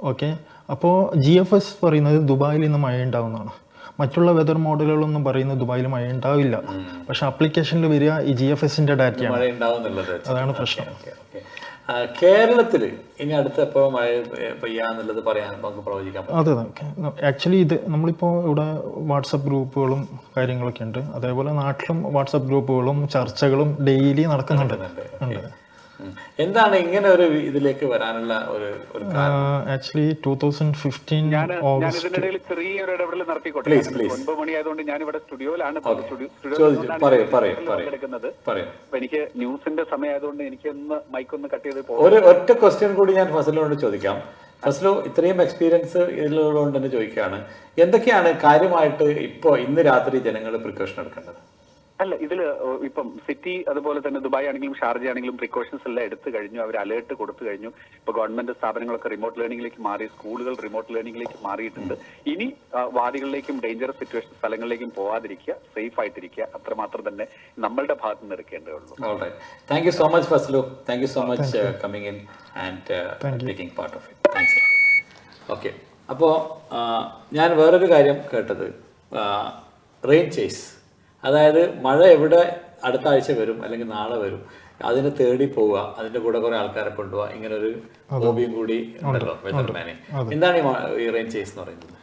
ഓക്കെ. അപ്പോൾ ജി എഫ് എസ് പറയുന്നത് ദുബായിൽ നിന്ന് മഴ ഉണ്ടാവുന്നതാണ് മറ്റുള്ള വെതർ മോഡലുകളൊന്നും പറയുന്നത് ദുബായിൽ മഴ ഉണ്ടാവില്ല പക്ഷെ ആപ്ലിക്കേഷനിൽ വരിക ഈ ജി എഫ് എസിന്റെ ഡാറ്റയാണ് ഉണ്ടാവുന്നുള്ളത് അതാണ് പ്രശ്നം. കേരളത്തിൽ ഇനി അടുത്ത എപ്പോ മഴ പെയ്യാന്നുള്ളത് പറയാൻ നമുക്ക് പ്രവചിക്കാം. അതെ ആക്ച്വലി ഇത് നമ്മളിപ്പോൾ ഇവിടെ വാട്സപ്പ് ഗ്രൂപ്പുകളും കാര്യങ്ങളൊക്കെ ഉണ്ട്. അതേപോലെ നാട്ടിലും വാട്സപ്പ് ഗ്രൂപ്പുകളും ചർച്ചകളും ഡെയിലി നടക്കുന്നുണ്ട്. ഉണ്ട്. എന്താണ് ഇങ്ങനെ ഒരു ഇതിലേക്ക് വരാനുള്ള ഒരു ഒരു ആക്ച്വലി ടൂ തൗസൻഡ് ഫിഫ്റ്റീൻ ഞാൻ ഇതിനിടയിൽ ചെറിയൊരു ഇടപെടൽ നടത്തിക്കോട്ടെ. ഒൻപത് മണി ആയതുകൊണ്ട് ഞാൻ ഇവിടെ സ്റ്റുഡിയോയിലാണ് സ്റ്റുഡിയോ ചോദിച്ചു പറയൂ പറയൂ പറയൂ. എടുക്കുന്നത് അപ്പൊ എനിക്ക് ന്യൂസിന്റെ സമയമായതുകൊണ്ട് എനിക്ക് ഒന്ന് മൈക്ക് ഒന്ന് കട്ട് ചെയ്ത് ഒരു ഒറ്റ ക്വസ്റ്റ്യൻ കൂടി ഞാൻ ഫസലിനോട് ചോദിക്കാം. ഫസലു ഇത്രയും എക്സ്പീരിയൻസ് ഇതിലുള്ളതുകൊണ്ട് തന്നെ ചോദിക്കുകയാണ്. എന്തൊക്കെയാണ് കാര്യമായിട്ട് ഇപ്പോ ഇന്ന് രാത്രി ജനങ്ങൾ പ്രിക്കോഷൻ എടുക്കേണ്ടത്? അല്ല ഇതിൽ ഇപ്പം സിറ്റി അതുപോലെ തന്നെ ദുബായ് ആണെങ്കിലും ഷാർജ ആണെങ്കിലും പ്രിക്കോഷൻസ് എല്ലാം എടുത്തു കഴിഞ്ഞു. അവർ അലേർട്ട് കൊടുത്തു കഴിഞ്ഞു. ഇപ്പൊ ഗവൺമെന്റ് സ്ഥാപനങ്ങളൊക്കെ റിമോട്ട് ലേണിംഗിലേക്ക് മാറി സ്കൂളുകൾ റിമോട്ട് ലേണിംഗിലേക്ക് മാറിയിട്ടുണ്ട്. ഇനി വാദികളിലേക്കും ഡേഞ്ചറസ് സിറ്റുവേഷൻ സ്ഥലങ്ങളിലേക്കും പോവാതിരിക്കുക സേഫ് ആയിട്ടിരിക്കുക. അത്രമാത്രം തന്നെ നമ്മളുടെ ഭാഗത്ത് നിന്ന് എടുക്കേണ്ടതുള്ളൂ thank you so much Fazlu thank you so much coming in and taking part of it thanks taking part of it. Thanks. Okay അപ്പോൾ ഞാൻ വേറൊരു കാര്യം കേട്ടത്. റെയിൻ ചേസ് അതായത് മഴ എവിടെ അടുത്ത ആഴ്ച വരും അല്ലെങ്കിൽ നാളെ വരും അതിനെ തേടി പോവുക അതിന്റെ കൂടെ കുറെ ആൾക്കാരെ കൊണ്ടുപോവുക ഇങ്ങനെ ഒരു ഹോബിയും കൂടി ഉണ്ടല്ലോ വെതർമാനെ എന്താണ് ഈ റെയിൻ ചേസ് എന്ന് പറയുന്നത്?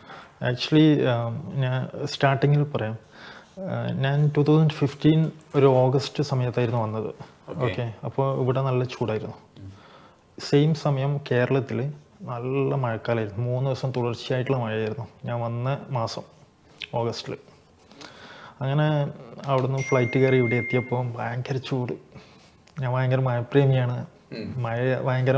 ആക്ച്വലി ഞാൻ സ്റ്റാർട്ടിങ്ങിൽ പറയാം. ഞാൻ ടു തൗസൻഡ് ഫിഫ്റ്റീൻ ഒരു ഓഗസ്റ്റ് സമയത്തായിരുന്നു വന്നത്. ഓക്കെ അപ്പോൾ ഇവിടെ നല്ല ചൂടായിരുന്നു. സെയിം സമയം കേരളത്തിൽ നല്ല മഴക്കാലമായിരുന്നു മൂന്ന് ദിവസം തുടർച്ചയായിട്ടുള്ള മഴയായിരുന്നു. ഞാൻ വന്ന മാസം ഓഗസ്റ്റിൽ അങ്ങനെ അവിടുന്ന് ഫ്ലൈറ്റ് കയറി ഇവിടെ എത്തിയപ്പോൾ ഭയങ്കര ചൂട്. ഞാൻ ഭയങ്കര മഴപ്രേമിയാണ്. മഴ ഭയങ്കര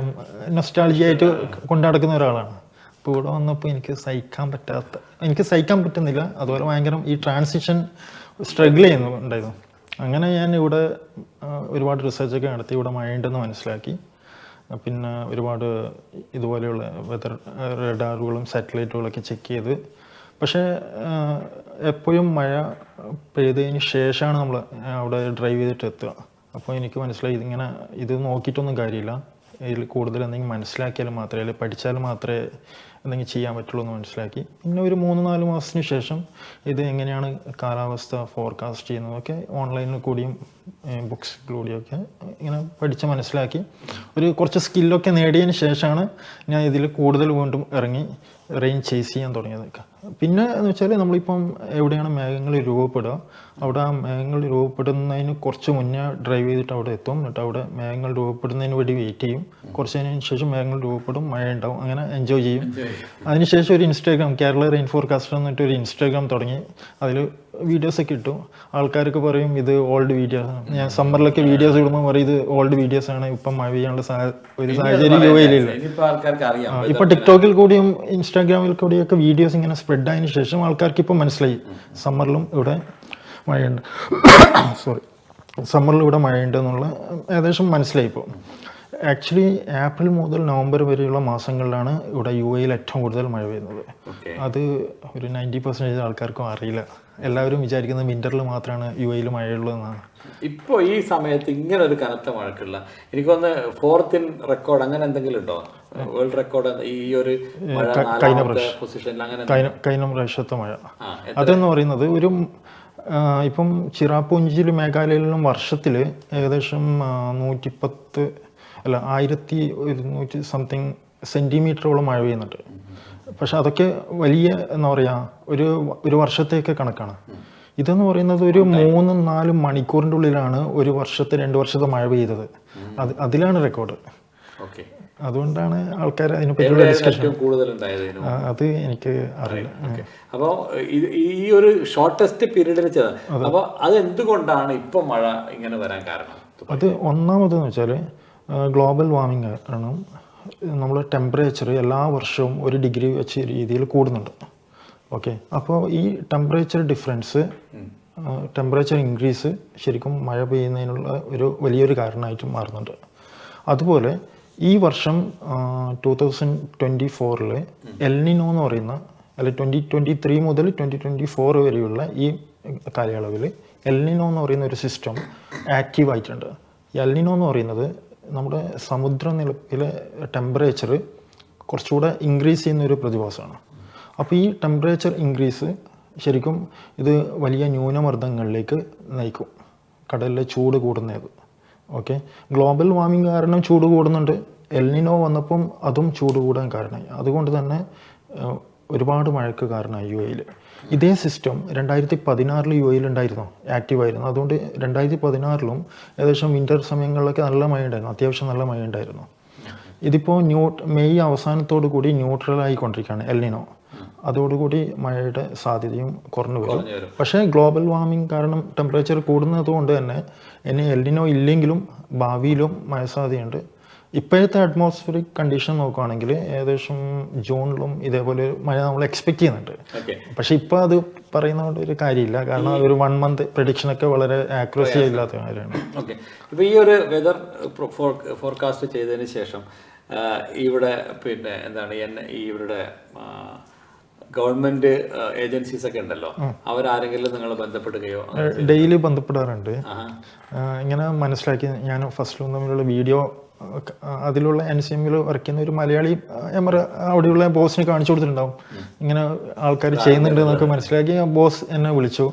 നൊസ്റ്റാളജി ആയിട്ട് കൊണ്ടുനടക്കുന്ന ഒരാളാണ്. അപ്പോൾ ഇവിടെ വന്നപ്പോൾ എനിക്ക് സഹിക്കാൻ പറ്റാത്ത എനിക്ക് സഹിക്കാൻ പറ്റുന്നില്ല. അതുപോലെ ഭയങ്കര ഈ ട്രാൻസിഷൻ സ്ട്രഗിൾ ചെയ്യുന്നുണ്ടായിരുന്നു അങ്ങനെ ഞാൻ ഇവിടെ ഒരുപാട് റിസർച്ചൊക്കെ നടത്തി ഇവിടെ മഴയുണ്ടെന്ന് മനസ്സിലാക്കി. പിന്നെ ഒരുപാട് ഇതുപോലെയുള്ള വെതർ റഡാറുകളും സാറ്റലൈറ്റുകളൊക്കെ ചെക്ക് ചെയ്ത്. പക്ഷേ എപ്പോഴും മഴ പെയ്തതിന് ശേഷമാണ് നമ്മൾ അവിടെ ഡ്രൈവ് ചെയ്തിട്ട് എത്തുക. അപ്പോൾ എനിക്ക് മനസ്സിലായി ഇതിങ്ങനെ ഇത് നോക്കിയിട്ടൊന്നും കാര്യമില്ല. ഇതിൽ കൂടുതൽ എന്തെങ്കിലും മനസ്സിലാക്കിയാൽ മാത്രമേ അല്ലെങ്കിൽ പഠിച്ചാൽ മാത്രമേ എന്തെങ്കിലും ചെയ്യാൻ പറ്റുള്ളൂ എന്ന് മനസ്സിലാക്കി. പിന്നെ ഒരു മൂന്ന് നാല് മാസത്തിന് ശേഷം ഇത് എങ്ങനെയാണ് കാലാവസ്ഥ ഫോർകാസ്റ്റ് ചെയ്യുന്നതൊക്കെ ഓൺലൈനിൽ കൂടിയും ബുക്സിലൂടെയൊക്കെ ഇങ്ങനെ പഠിച്ച് മനസ്സിലാക്കി. ഒരു കുറച്ച് സ്കില്ലൊക്കെ നേടിയതിന് ശേഷമാണ് ഞാൻ ഇതിൽ കൂടുതൽ വീണ്ടും ഇറങ്ങി. റെയിൻ ചേസ് ചെയ്യാൻ തുടങ്ങിയത് പിന്നെ എന്ന് വെച്ചാൽ നമ്മളിപ്പം എവിടെയാണ് മേഘങ്ങൾ രൂപപ്പെടുക അവിടെ ആ മേഘങ്ങൾ രൂപപ്പെടുന്നതിന് കുറച്ച് മുന്നേ ഡ്രൈവ് ചെയ്തിട്ട് അവിടെ എത്തും. എന്നിട്ട് അവിടെ മേഘങ്ങൾ രൂപപ്പെടുന്നതിന് വേണ്ടി വെയിറ്റ് ചെയ്യും. കുറച്ച് കഴിഞ്ഞതിന് ശേഷം മേഘങ്ങൾ രൂപപ്പെടും മഴ ഉണ്ടാവും അങ്ങനെ എൻജോയ് ചെയ്യും. അതിനുശേഷം ഒരു ഇൻസ്റ്റാഗ്രാം കേരള റെയിൻ ഫോർകാസ്റ്റർ എന്നിട്ട് ഒരു ഇൻസ്റ്റാഗ്രാം തുടങ്ങി. അതിൽ വീഡിയോസൊക്കെ ഇട്ടു. ആൾക്കാരൊക്കെ പറയും ഇത് ഓൾഡ് വീഡിയോസ് ആണ്. ഞാൻ സമ്മറിലൊക്കെ വീഡിയോസ് ഇടുമ്പോൾ പറയും ഇത് ഓൾഡ് വീഡിയോസ് ആണ്. ഇപ്പം മഴ പെയ്യാനുള്ള ഒരു സാഹചര്യം അറിയാം. ഇപ്പൊ ടിക്ടോക്കിൽ കൂടിയും ഇൻസ്റ്റാഗ്രാമിൽ കൂടിയൊക്കെ വീഡിയോസ് ഇങ്ങനെ സ്പ്രെഡ് ആയതിനു ശേഷം ആൾക്കാർക്ക് ഇപ്പം മനസ്സിലായി. സമ്മറിലും ഇവിടെ മഴയുണ്ട്. സോറി സമ്മറിൽ ഇവിടെ മഴയുണ്ട് എന്നുള്ള ഏകദേശം മനസ്സിലായി ഇപ്പോൾ ആക്ച്വലി ഏപ്രിൽ മുതൽ നവംബർ വരെയുള്ള മാസങ്ങളിലാണ് ഇവിടെ യു എയിൽ ഏറ്റവും കൂടുതൽ മഴ പെയ്യുന്നത്. അത് ഒരു നയന്റി പെർസെന്റേജ് ആൾക്കാർക്കും അറിയില്ല. എല്ലാവരും വിചാരിക്കുന്നത് വിന്ററിൽ മാത്രമാണ് യു എയിൽ മഴയുള്ളതെന്നാണ്. ഇപ്പോൾ ഈ സമയത്ത് ഇങ്ങനെ ഒരു കനത്ത മഴക്കുള്ള എനിക്കൊന്ന് ഫോർത്ത് ഇൻ റെക്കോർഡ് അങ്ങനെ എന്തെങ്കിലും ഉണ്ടോ? വേൾഡ് റെക്കോർഡ് ഈ ഒരു കഴിഞ്ഞ കഴിഞ്ഞ പ്രാവശ്യത്തെ മഴ. അതെന്ന് പറയുന്നത് ഒരു ഇപ്പം ചിറാപ്പുഞ്ചിയിൽ മേഘാലയയിലും വർഷത്തിൽ ഏകദേശം നൂറ്റിപ്പത്ത് അല്ല ആയിരത്തി ഒരുന്നൂറ്റി സംതിങ് സെന്റിമീറ്ററോളം മഴ പെയ്യുന്നുണ്ട്. പക്ഷെ അതൊക്കെ വലിയ എന്താ പറയുക ഒരു ഒരു വർഷത്തേക്ക് കണക്കാണ്. ഇതെന്ന് പറയുന്നത് ഒരു മൂന്ന് നാല് മണിക്കൂറിന്റെ ഉള്ളിലാണ് ഒരു വർഷത്തെ രണ്ട് വർഷത്തെ മഴ പെയ്തത്. അത് അതിലാണ് റെക്കോർഡ് ഓക്കെ. അതുകൊണ്ടാണ് ആൾക്കാർ കൂടുതൽ ഉണ്ടായത് അത് എനിക്ക് അറിയില്ല. അപ്പോൾ ഇത് ഈ ഒരു ഷോർട്ടസ്റ്റ് പീരീഡിൽ ചെയ്ത അപ്പോൾ അത്. എന്തുകൊണ്ടാണ് ഇപ്പം മഴ ഇങ്ങനെ വരാൻ കാരണം? അത് ഒന്നാമതെന്ന് വെച്ചാൽ ഗ്ലോബൽ വാർമിംഗ് കാരണം നമ്മൾ ടെമ്പറേച്ചർ എല്ലാ വർഷവും ഒരു ഡിഗ്രി വെച്ച് രീതിയിൽ കൂടുന്നുണ്ട്. ഓക്കെ അപ്പോൾ ഈ ടെമ്പറേച്ചർ ഡിഫറൻസ് ടെമ്പറേച്ചർ ഇൻക്രീസ് ശരിക്കും മഴ പെയ്യുന്നതിനുള്ള ഒരു വലിയൊരു കാരണമായിട്ട് മാറുന്നുണ്ട്. അതുപോലെ ഈ വർഷം ടു തൗസൻഡ് ട്വന്റി ഫോറിൽ എൽനിനോ എന്ന് പറയുന്ന അല്ലെ ട്വന്റി ട്വന്റി ത്രീ മുതൽ ട്വന്റി ട്വന്റി ഫോർ വരെയുള്ള ഈ കാലയളവിൽ എൽനിനോ എന്ന് പറയുന്ന ഒരു സിസ്റ്റം ആക്റ്റീവ് ആയിട്ടുണ്ട്. എൽനിനോ എന്ന് പറയുന്നത് നമ്മുടെ സമുദ്രനിരപ്പിലെ ടെമ്പറേച്ചർ കുറച്ചുകൂടെ ഇൻക്രീസ് ചെയ്യുന്ന ഒരു പ്രതിഭാസമാണ്. അപ്പോൾ ഈ ടെമ്പറേച്ചർ ഇൻക്രീസ് ശരിക്കും ഇത് വലിയ ന്യൂനമർദ്ദങ്ങളിലേക്ക് നയിക്കും. കടലിലെ ചൂട് കൂടുന്നത്. ഓക്കെ ഗ്ലോബൽ വാർമിംഗ് കാരണം ചൂട് കൂടുന്നുണ്ട്. എൽനിനോ വന്നപ്പം അതും ചൂട് കൂടാൻ കാരണമായി. അതുകൊണ്ട് തന്നെ ഒരുപാട് മഴയ്ക്ക് കാരണമായി യു എയിൽ ഇതേ സിസ്റ്റം രണ്ടായിരത്തി പതിനാറിൽ യു എയിൽ ഉണ്ടായിരുന്നു? ആക്റ്റീവ് ആയിരുന്നു. അതുകൊണ്ട് രണ്ടായിരത്തി പതിനാറിലും ഏകദേശം വിന്റർ സമയങ്ങളിലൊക്കെ നല്ല മഴ ഉണ്ടായിരുന്നു അത്യാവശ്യം നല്ല മഴ ഉണ്ടായിരുന്നു ഇതിപ്പോൾ ന്യൂ മെയ് അവസാനത്തോടു കൂടി ന്യൂട്രൽ ആയിക്കൊണ്ടിരിക്കുകയാണ് എൽനിനോ അതോടുകൂടി മഴയുടെ സാധ്യതയും കുറഞ്ഞു വരും. പക്ഷേ ഗ്ലോബൽ വാർമിംഗ് കാരണം ടെമ്പറേച്ചർ കൂടുന്നത് കൊണ്ട് തന്നെ ഇനി എൽനിനോ ഇല്ലെങ്കിലും ഭാവിയിലും മഴ സാധ്യതയുണ്ട്. ഇപ്പോഴത്തെ അറ്റ്മോസ്ഫിയറിക് കണ്ടീഷൻ നോക്കുകയാണെങ്കിൽ ഏകദേശം ജൂണിലും ഇതേപോലെ മഴ നമ്മൾ എക്സ്പെക്ട് ചെയ്യുന്നുണ്ട്. പക്ഷെ ഇപ്പോൾ അത് പറയുന്നതുകൊണ്ട് ഒരു കാര്യമില്ല. കാരണം ഒരു വൺ മന്ത് പ്രഡിക്ഷനൊക്കെ വളരെ ആക്യുറസി ഇല്ലാത്ത കാര്യമാണ്. ഓക്കെ ഇപ്പോൾ ഈ ഒരു വെതർ ഫോർകാസ്റ്റ് ചെയ്തതിന് ശേഷം ഇവിടെ പിന്നെ എന്താണ് ഇവരുടെ ഗവൺമെന്റ് ഏജൻസീസ് ഒക്കെ ഉണ്ടല്ലോ. അവരാരെങ്കിലും നിങ്ങൾ ബന്ധപ്പെടുകയോ ഡെയിലി ബന്ധപ്പെടാറുണ്ട്. ഇങ്ങനെ മനസ്സിലാക്കി ഞാൻ ഫസ്റ്റിലും തമ്മിലുള്ള വീഡിയോ അതിലുള്ള എൻ സി എമ്മിൽ വർക്ക് ചെയ്യുന്ന ഒരു മലയാളി എമർ അവിടെയുള്ള ബോസിനെ കാണിച്ചു കൊടുത്തിട്ടുണ്ടാവും. ഇങ്ങനെ ആൾക്കാർ ചെയ്യുന്നുണ്ട് എന്നൊക്കെ മനസ്സിലാക്കി ആ ബോസ് എന്നെ വിളിച്ചു.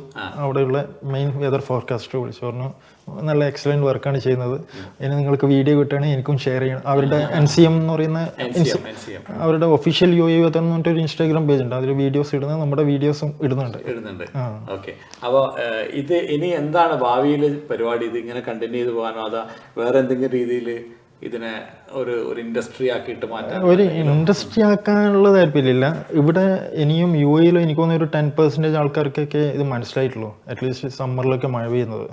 അവിടെയുള്ള മെയിൻ വെതർ ഫോർകാസ്റ്റർ വിളിച്ചു പറഞ്ഞു നല്ല എക്സലന്റ് വർക്കാണ് ചെയ്യുന്നത്. ഇനി നിങ്ങൾക്ക് വീഡിയോ കിട്ടുകയാണെങ്കിൽ എനിക്കും ഷെയർ ചെയ്യണം. അവരുടെ എൻ സി എം എന്ന് പറയുന്ന. അവരുടെ ഒഫീഷ്യൽ യു എ എന്ന് പറഞ്ഞിട്ട് ഒരു ഇൻസ്റ്റാഗ്രാം പേജ് ഉണ്ട്. അതിൽ വീഡിയോസ് ഇടുന്നത് നമ്മുടെ വീഡിയോസും ഇടുന്നുണ്ട്. ഇടുന്നുണ്ട്. ഓക്കെ അപ്പോൾ ഇത് ഇനി എന്താണ് ഭാവിയിൽ പരിപാടി? ഇത് ഇങ്ങനെ കണ്ടിന്യൂ ചെയ്ത് പോകാനോ? അതോ വേറെ എന്തെങ്കിലും രീതിയിൽ ഇതിനെ ഒരു ഒരു ഇൻഡസ്ട്രി ആക്കിയിട്ട് മാറ്റാൻ ഒരു ഇൻഡസ്ട്രി ആക്കാനുള്ള താല്പര്യമില്ല. ഇവിടെ ഇനിയും യു എയിൽ എനിക്ക് തോന്നുന്ന ഒരു ടെൻ പെർസെന്റേജ് ആൾക്കാർക്കൊക്കെ ഇത് മനസ്സിലായിട്ടുള്ളൂ. അറ്റ്ലീസ്റ്റ് സമ്മറിലൊക്കെ മഴ പെയ്യുന്നത്.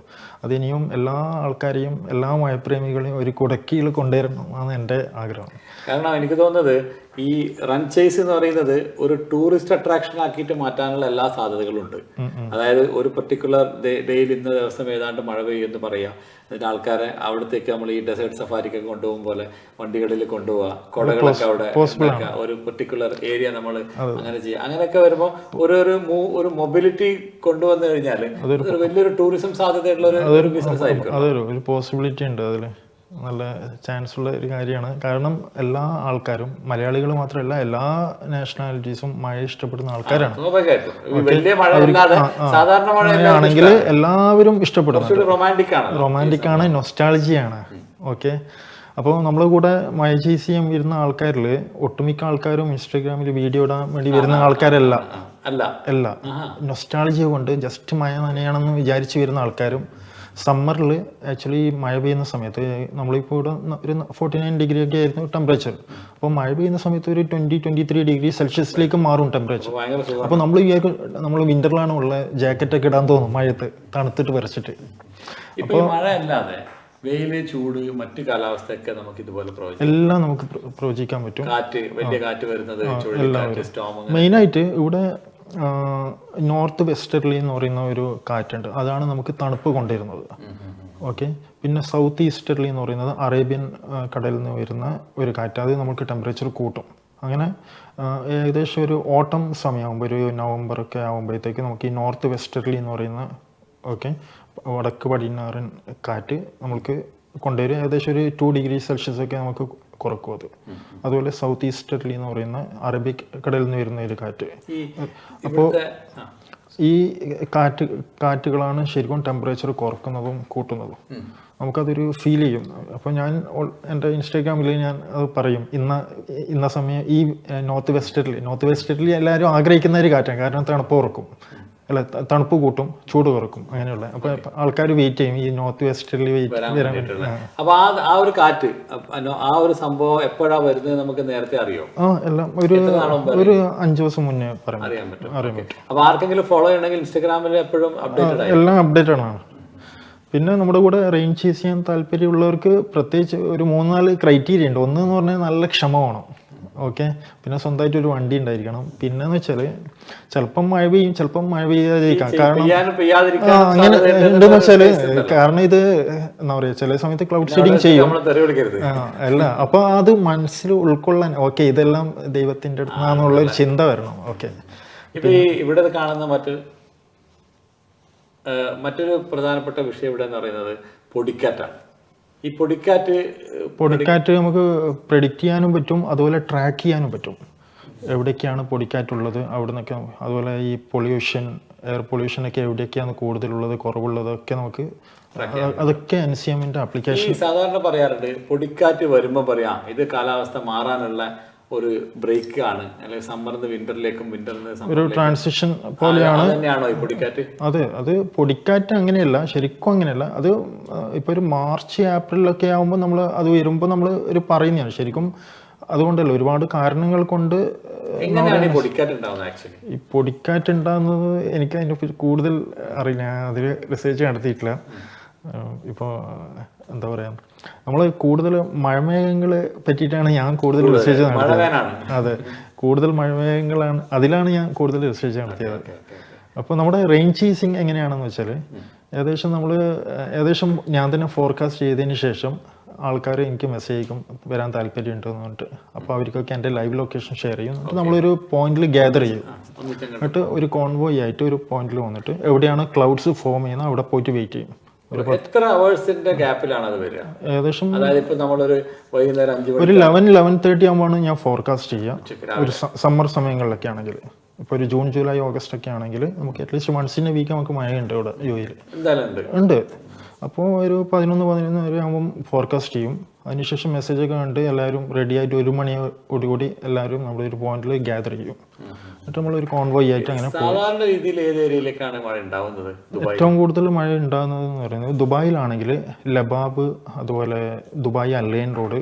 അത് ഇനിയും എല്ലാ ആൾക്കാരെയും എല്ലാ മഴപ്രേമികളെയും ഒരു കുടക്കിയിൽ കൊണ്ടുവരണം എന്നാണ് എന്റെ ആഗ്രഹം. കാരണം എനിക്ക് തോന്നുന്നത് ഈ റൺ ചേസ് എന്ന് പറയുന്നത് ഒരു ടൂറിസ്റ്റ് അട്രാക്ഷൻ ആക്കിയിട്ട് മാറ്റാനുള്ള എല്ലാ സാധ്യതകളും ഉണ്ട് അതായത് ഒരു പെർട്ടിക്കുലർ ഡേയിൽ ഇന്ന ദിവസം ഏതാണ്ട് മഴ പെയ്യുമെന്ന് പറയാം. എന്നിട്ട് ആൾക്കാരെ അവിടത്തേക്ക് നമ്മൾ ഈ ഡെസേർട്ട് സഫാരിക്കൊക്കെ കൊണ്ടുപോകും പോലെ. വണ്ടികളിൽ കൊണ്ടുപോവാ. കുടകളൊക്കെ അവിടെ. ഒരു പെർട്ടിക്കുലർ ഏരിയ നമ്മൾ അങ്ങനെ ചെയ്യാം. അങ്ങനെയൊക്കെ വരുമ്പോൾ ഒരു ഒരു ഒരു മൊബിലിറ്റി കൊണ്ടുവന്നു കഴിഞ്ഞാൽ ഒരു വലിയൊരു ടൂറിസം സാധ്യതയുള്ള ഒരു- ബിസിനസ് ആയിരിക്കും. അതൊരു ഒരു പോസിബിലിറ്റി ഉണ്ട് അതിൽ നല്ല ചാൻസ് ഉള്ള ഒരു കാര്യമാണ്. കാരണം എല്ലാ ആൾക്കാരും മലയാളികൾ മാത്രമല്ല എല്ലാ നാഷണാലിറ്റീസും മഴ ഇഷ്ടപ്പെടുന്ന ആൾക്കാരാണ്. ആണെങ്കിൽ എല്ലാവരും ഇഷ്ടപ്പെടുന്നു ആണ്. റൊമാന്റിക് ആണ് നൊസ്റ്റാളജിയാണ് ഓക്കെ. അപ്പോൾ നമ്മൾ കൂടെ എം വരുന്ന ആൾക്കാരിൽ ഒട്ടുമിക്ക ആൾക്കാരും ഇൻസ്റ്റാഗ്രാമിൽ വീഡിയോ ഇടാൻ വേണ്ടി വരുന്ന ആൾക്കാരല്ല. അല്ല. അല്ല. നൊസ്റ്റാളജി കൊണ്ട് ജസ്റ്റ് മഴ നനയാണെന്ന് വിചാരിച്ച് വരുന്ന ആൾക്കാരും സമ്മറിൽ ആക്ച്വലി മഴ പെയ്യുന്ന സമയത്ത് നമ്മളിപ്പോൾ ഇവിടെ ഒരു ഫോർട്ടി നയൻ ഡിഗ്രി ഒക്കെ ആയിരുന്നു ടെമ്പറേച്ചർ അപ്പോൾ മഴ പെയ്യുന്ന സമയത്ത് ഒരു ട്വന്റി ട്വന്റി ത്രീ ഡിഗ്രി സെൽഷ്യസിലേക്ക് മാറും ടെമ്പറേച്ചർ അപ്പോൾ നമ്മൾ വിചാരിക്കും നമ്മൾ വിന്ററിലാണ് ഉള്ള ജാക്കറ്റൊക്കെ ഇടാൻ തോന്നും മഴയത്ത് തണുത്തിട്ട് വരച്ചിട്ട്. അപ്പോൾ ഈ മഴ അല്ലാതെ വെയിൽ ചൂട് മറ്റു കാലാവസ്ഥയൊക്കെ നമുക്ക് ഇതുപോലെ എല്ലാം നമുക്ക് പ്ര- പ്രവചിക്കാൻ പറ്റും. കാറ്റ് വലിയ കാറ്റ് വരുന്നത് മെയിൻ ആയിട്ട് ഇവിടെ നോർത്ത് വെസ്റ്റർലി എന്ന് പറയുന്ന ഒരു കാറ്റുണ്ട്. അതാണ് നമുക്ക് തണുപ്പ് കൊണ്ടുവരുന്നത് ഓക്കെ? പിന്നെ സൗത്ത് ഈസ്റ്റർലി എന്ന് പറയുന്നത് അറേബ്യൻ കടലിൽ നിന്ന് വരുന്ന ഒരു കാറ്റ്. അത് നമുക്ക് ടെമ്പറേച്ചർ കൂട്ടും. അങ്ങനെ ഏകദേശം ഒരു ഓട്ടം സമയമാകുമ്പോൾ ഒരു നവംബർ ഒക്കെ ആകുമ്പോഴത്തേക്ക് നമുക്ക് ഈ നോർത്ത് വെസ്റ്റർലി എന്ന് പറയുന്ന ഓക്കെ വടക്ക് പടിഞ്ഞാറൻ കാറ്റ് നമ്മൾക്ക് കൊണ്ടുവരും. ഏകദേശം ഒരു ടു ഡിഗ്രി സെൽഷ്യസ് ഒക്കെ നമുക്ക് കുറക്കും അത്. അതുപോലെ സൗത്ത് ഈസ്റ്റർലി എന്ന് പറയുന്ന അറബിക് കടലിൽ നിന്ന് വരുന്ന ഒരു കാറ്റ്. അപ്പോൾ ഈ കാറ്റ് കാറ്റുകളാണ് ശരിക്കും ടെമ്പറേച്ചർ കുറക്കുന്നതും കൂട്ടുന്നതും. നമുക്കതൊരു ഫീൽ ചെയ്യും. അപ്പോൾ ഞാൻ എന്റെ ഇൻസ്റ്റാഗ്രാമിൽ ഞാൻ അത് പറയും. ഇന്ന ഇന്ന സമയം ഈ നോർത്ത് വെസ്റ്റർലി നോർത്ത് വെസ്റ്റർലി എല്ലാവരും ആഗ്രഹിക്കുന്ന ഒരു കാറ്റാണ്. കാരണം തണുപ്പ് കുറക്കും അല്ല തണുപ്പ് കൂട്ടും ചൂട് കുറക്കും അങ്ങനെയുള്ള. അപ്പൊ ആൾക്കാർ വെയിറ്റ് ചെയ്യും ഈ നോർത്ത് വെസ്റ്റിൽ വെയിറ്റ് വരാൻ അപ്പൊ ആ ആ ഒരു കാറ്റ് ആ ഒരു സംഭവം എപ്പോഴാ വരുന്നത് നമുക്ക് നേരത്തെ അറിയോ? ആ എല്ലാം ഒരു ഒരു അഞ്ചു ദിവസം മുന്നേ പറയാൻ അറിയാൻ പറ്റും അറിയാൻ പറ്റും. അപ്പൊ ആർക്കെങ്കിലും ഫോളോ ചെയ്യണമെങ്കിൽ ഇൻസ്റ്റാഗ്രാമിൽ എപ്പോഴും അപ്ഡേറ്റഡ് എല്ലാം അപ്ഡേറ്റഡ് ആണ്. പിന്നെ നമ്മുടെ കൂടെ റേഞ്ച് ചെയ്യാൻ താല്പര്യമുള്ളവർക്ക് പ്രത്യേകിച്ച് ഒരു മൂന്നാൽ ക്രൈറ്റീരിയ ഉണ്ട്. ഒന്ന് എന്ന് പറഞ്ഞാൽ നല്ല ക്ഷമ വേണം. ഓക്കെ? പിന്നെ സ്വന്തമായിട്ട് ഒരു വണ്ടി ഉണ്ടായിരിക്കണം. പിന്നെ എന്ന് വെച്ചാൽ ചിലപ്പം മഴ പെയ്യും ചിലപ്പം മഴ പെയ്യാതിരിക്കാം. കാരണം അങ്ങനെ എന്താണെന്ന് ഉണ്ടെന്ന് വെച്ചാൽ കാരണം ഇത് എന്താ പറയാ ചില സമയത്ത് ക്ലൗഡ് സീഡിങ് ചെയ്യും. അല്ല അപ്പൊ അത് മനസ്സിൽ ഉൾക്കൊള്ളാൻ ഓക്കെ ഇതെല്ലാം ദൈവത്തിന്റെ അടുത്താന്നുള്ള ഒരു ചിന്ത വരണം. ഓക്കെ. ഇവിടെ കാണുന്ന മറ്റു മറ്റൊരു പ്രധാനപ്പെട്ട വിഷയം ഇവിടെ എന്ന് പറയുന്നത് പൊടിക്കാറ്റാണ്. ഈ പൊടിക്കാറ്റ് പൊടിക്കാറ്റ് നമുക്ക് പ്രെഡിക്റ്റ് ചെയ്യാനും പറ്റും അതുപോലെ ട്രാക്ക് ചെയ്യാനും പറ്റും. എവിടേക്കാണ് പൊടിക്കാറ്റുള്ളത് അവിടെ നിന്നൊക്കെ അതുപോലെ ഈ പൊല്യൂഷൻ എയർ പൊല്യൂഷൻ ഒക്കെ എവിടെയൊക്കെയാണ് കൂടുതലുള്ളത് കുറവുള്ളത് നമുക്ക് അതൊക്കെ എൻ സി ആപ്ലിക്കേഷൻ സാധാരണ പറയാറുണ്ട് പൊടിക്കാറ്റ് വരുമ്പോൾ പറയാം ഇത് കാലാവസ്ഥ മാറാനുള്ള ഒരു ബ്രേക്ക് ആണ്. അല്ലെങ്കിൽ സമ്മറിന്ന് വിന്ററിലേക്കും വിന്ററിൽ ഒരു ട്രാൻസിഷൻ പോലെയാണ്. തന്നെയാണോ ഈ പൊടിക്കാറ്റ്? അതെ അത് പൊടിക്കാറ്റ് അങ്ങനെയല്ല ശരിക്കും അങ്ങനെയല്ല. അത് ഇപ്പോൾ ഒരു മാർച്ച് ഏപ്രിലൊക്കെ ആകുമ്പോൾ നമ്മൾ അത് വരുമ്പോൾ നമ്മൾ ഒരു പറയുന്നതാണ്. ശരിക്കും അതുകൊണ്ടല്ല ഒരുപാട് കാരണങ്ങൾ കൊണ്ട് എങ്ങനെയാണ് ഈ പൊടിക്കാറ്റ് ഉണ്ടാവുന്നത് ആക്ച്വലി ഈ പൊടിക്കാറ്റ് ഉണ്ടാകുന്നത് എനിക്ക് അതിനെ കൂടുതൽ അറിയില്ല. ഞാൻ അതിൽ റിസർച്ച് നടത്തിയിട്ടില്ല. ഇപ്പോൾ എന്താ പറയുക നമ്മൾ കൂടുതൽ മഴമേഘങ്ങളെ പറ്റിയിട്ടാണ് ഞാൻ കൂടുതൽ റിസർച്ച് നടത്തിയത്. അതെ. കൂടുതൽ മഴമേഘങ്ങളാണ് അതിലാണ് ഞാൻ കൂടുതൽ റിസർച്ച് നടത്തിയത്. അപ്പോൾ നമ്മുടെ റെയിൻ ചീസിങ് എങ്ങനെയാണെന്ന് വെച്ചാൽ ഏകദേശം നമ്മൾ ഏകദേശം ഞാൻ തന്നെ ഫോർകാസ്റ്റ് ചെയ്തതിന് ശേഷം ആൾക്കാർ എനിക്ക് മെസ്സേജ് അയക്കും വരാൻ താല്പര്യമുണ്ട്? എന്ന് പറഞ്ഞിട്ട്. അപ്പോൾ അവർക്കൊക്കെ എന്റെ ലൈവ് ലൊക്കേഷൻ ഷെയർ ചെയ്യും. എന്നിട്ട് നമ്മളൊരു പോയിന്റിൽ ഗ്യാദർ ചെയ്യും. എന്നിട്ട് ഒരു കോൺവോയ് ആയിട്ട് ഒരു പോയിന്റിൽ വന്നിട്ട് എവിടെയാണ് ക്ലൗഡ്സ് ഫോം ചെയ്യുന്നത് അവിടെ പോയിട്ട് വെയിറ്റ് ചെയ്യും. എത്ര അവേഴ്സിന്റെ ഗ്യാപ്പിലാണ് അത് വരിക? ഏകദേശം അതായത് ഇപ്പൊ നമ്മളൊരു വൈകുന്നേരം അഞ്ചു ഒരു ലെവൻ ലെവൻ തേർട്ടി ആകുമ്പോഴാണ് ഞാൻ ഫോർകാസ്റ്റ് ചെയ്യുക. ഒരു സമ്മർ സമയങ്ങളിലൊക്കെ ആണെങ്കിൽ. ഇപ്പോൾ ഒരു ജൂൺ ജൂലൈ ഓഗസ്റ്റ് ഒക്കെ ആണെങ്കിൽ നമുക്ക് at least once in a week നമുക്ക് മഴയുണ്ട് ഇവിടെ യു എയിൽ ഉണ്ട്. ഉണ്ട്. അപ്പോൾ ഒരു പതിനൊന്ന് പതിനൊന്ന് വരെ ആകുമ്പം ഫോർകാസ്റ്റ് ചെയ്യും. അതിനുശേഷം മെസ്സേജ് ഒക്കെ കണ്ട് എല്ലാവരും റെഡി ആയിട്ട് ഒരു മണിയോടുകൂടി എല്ലാവരും നമ്മുടെ ഒരു പോയിന്റിൽ ഗ്യാദർ ചെയ്യും. എന്നിട്ട് ഒരു കോൺവോയ് ആയിട്ട് അങ്ങനെ സാധാരണ രീതിയിൽ ഏത് ഏരിയയിലേക്കാണ് മഴ ഉണ്ടാവുന്നത്? ഏറ്റവും കൂടുതൽ മഴ ഉണ്ടാകുന്നത് എന്ന് പറയുന്നത് ദുബായിലാണെങ്കിൽ ലബാബ് അതുപോലെ ദുബായ് അല്ലൈൻ റോഡ്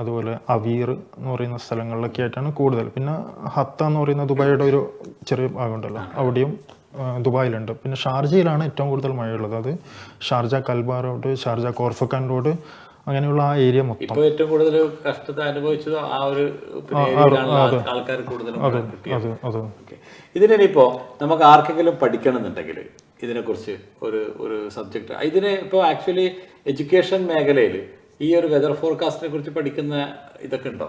അതുപോലെ അവീർ എന്ന് പറയുന്ന സ്ഥലങ്ങളിലൊക്കെ ആയിട്ടാണ് കൂടുതൽ. പിന്നെ ഹത്ത എന്ന് പറയുന്ന ദുബായിയുടെ ഒരു ചെറിയ ഭാഗമുണ്ടല്ലോ അവിടെയും ദുബായിലുണ്ട്. പിന്നെ ഷാർജയിലാണ് ഏറ്റവും കൂടുതൽ മഴയുള്ളത്. അത് Sharjah Kalba road Sharjah Khor Fakkan road അങ്ങനെയുള്ള ആ ഏരിയ മൊത്തം. ഇപ്പൊ ഏറ്റവും കൂടുതൽ കഷ്ടത്തെ അനുഭവിച്ചത് ആ ഒരു ആൾക്കാർ കൂടുതലും അത് അത് ഇതിനിപ്പോ നമുക്ക് ആർക്കെങ്കിലും പഠിക്കണമെന്നുണ്ടെങ്കിൽ ഇതിനെക്കുറിച്ച് ഒരു ഒരു സബ്ജക്റ്റ് ഇതിനെ ഇപ്പോൾ ആക്ച്വലി എഡ്യൂക്കേഷൻ മേഖലയിൽ ഈ ഒരു വെതർ ഫോർകാസ്റ്റിനെ കുറിച്ച് പഠിക്കുന്ന ഇതൊക്കെ ഉണ്ടോ?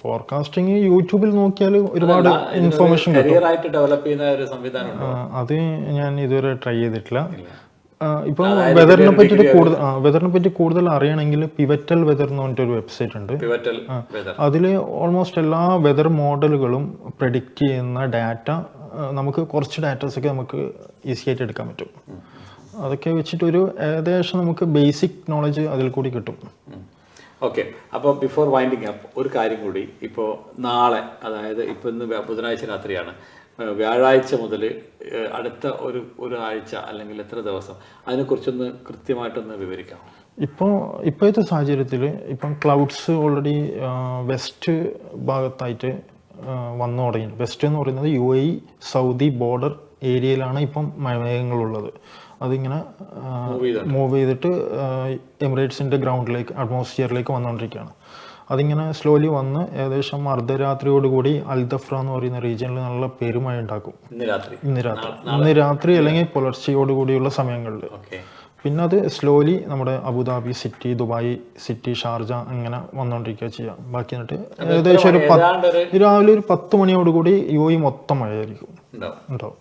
ഫോർകാസ്റ്റിംഗ് യൂട്യൂബിൽ നോക്കിയാൽ ഒരുപാട് ഇൻഫർമേഷൻ ആയിട്ട് ഡെവലപ്പ് ചെയ്യുന്ന ഒരു സംവിധാനം അത് ഞാൻ ഇതുവരെ ട്രൈ ചെയ്തിട്ടില്ല. ഇപ്പം വെതറിനെ പറ്റി കൂടുതൽ വെതറിനെ പറ്റി കൂടുതൽ അറിയണമെങ്കിൽ പിവറ്റൽ വെതർ എന്ന് പറഞ്ഞിട്ട് ഒരു വെബ്സൈറ്റ് ഉണ്ട്. അതിൽ ഓൾമോസ്റ്റ് എല്ലാ വെതർ മോഡലുകളും പ്രഡിക്റ്റ് ചെയ്യുന്ന ഡാറ്റ നമുക്ക് കുറച്ച് ഡാറ്റാസ് ഒക്കെ നമുക്ക് ഈസി ആയിട്ട് എടുക്കാൻ പറ്റും. അതൊക്കെ വെച്ചിട്ട് ഒരു ഏകദേശം നമുക്ക് ബേസിക് നോളജ് അതിൽ കൂടി കിട്ടും. ഓക്കെ അപ്പോൾ ബിഫോർ വൈൻഡിങ് അപ്പ് ഒരു കാര്യം കൂടി. ഇപ്പോൾ നാളെ അതായത് ഇപ്പോൾ ഇന്ന് ബുധനാഴ്ച രാത്രിയാണ്. വ്യാഴാഴ്ച മുതൽ അടുത്ത ഒരു ഒരു ആഴ്ച അല്ലെങ്കിൽ എത്ര ദിവസം അതിനെക്കുറിച്ചൊന്ന് കൃത്യമായിട്ടൊന്ന് വിവരിക്കാം. ഇപ്പോൾ ഇപ്പോഴത്തെ സാഹചര്യത്തിൽ ഇപ്പം ക്ലൗഡ്സ് ഓൾറെഡി വെസ്റ്റ് ഭാഗത്തായിട്ട് വന്നു തുടങ്ങി. വെസ്റ്റ് എന്ന് പറയുന്നത് യു എ സൗദി ബോർഡർ ഏരിയയിലാണ് ഇപ്പം മഴമേഘങ്ങളുള്ളത്. അതിങ്ങനെ മൂവ് ചെയ്തിട്ട്. എമിറേറ്റ്സിന്റെ ഗ്രൗണ്ടിലേക്ക് അറ്റ്മോസ്ഫിയറിലേക്ക് വന്നുകൊണ്ടിരിക്കുകയാണ് അതിങ്ങനെ സ്ലോലി വന്ന് ഏകദേശം അർദ്ധരാത്രിയോടുകൂടി അൽദഫ്ര എന്ന് പറയുന്ന റീജിയനിൽ നല്ല പെരുമഴ ഉണ്ടാക്കും. ഇന്ന് രാത്രി? ഇന്ന് രാത്രി. ഇന്ന് രാത്രി അല്ലെങ്കിൽ പുലർച്ചയോടുകൂടിയുള്ള സമയങ്ങളിൽ. പിന്നെ അത് സ്ലോലി നമ്മുടെ Abu Dhabi city Dubai city Sharjah അങ്ങനെ വന്നുകൊണ്ടിരിക്കുക ചെയ്യാം. ബാക്കി എന്നിട്ട് ഏകദേശം ഒരു പത്ത് രാവിലെ ഒരു പത്ത് മണിയോടുകൂടി യു ഇ മൊത്തം മഴയായിരിക്കും. ഉണ്ടാവും.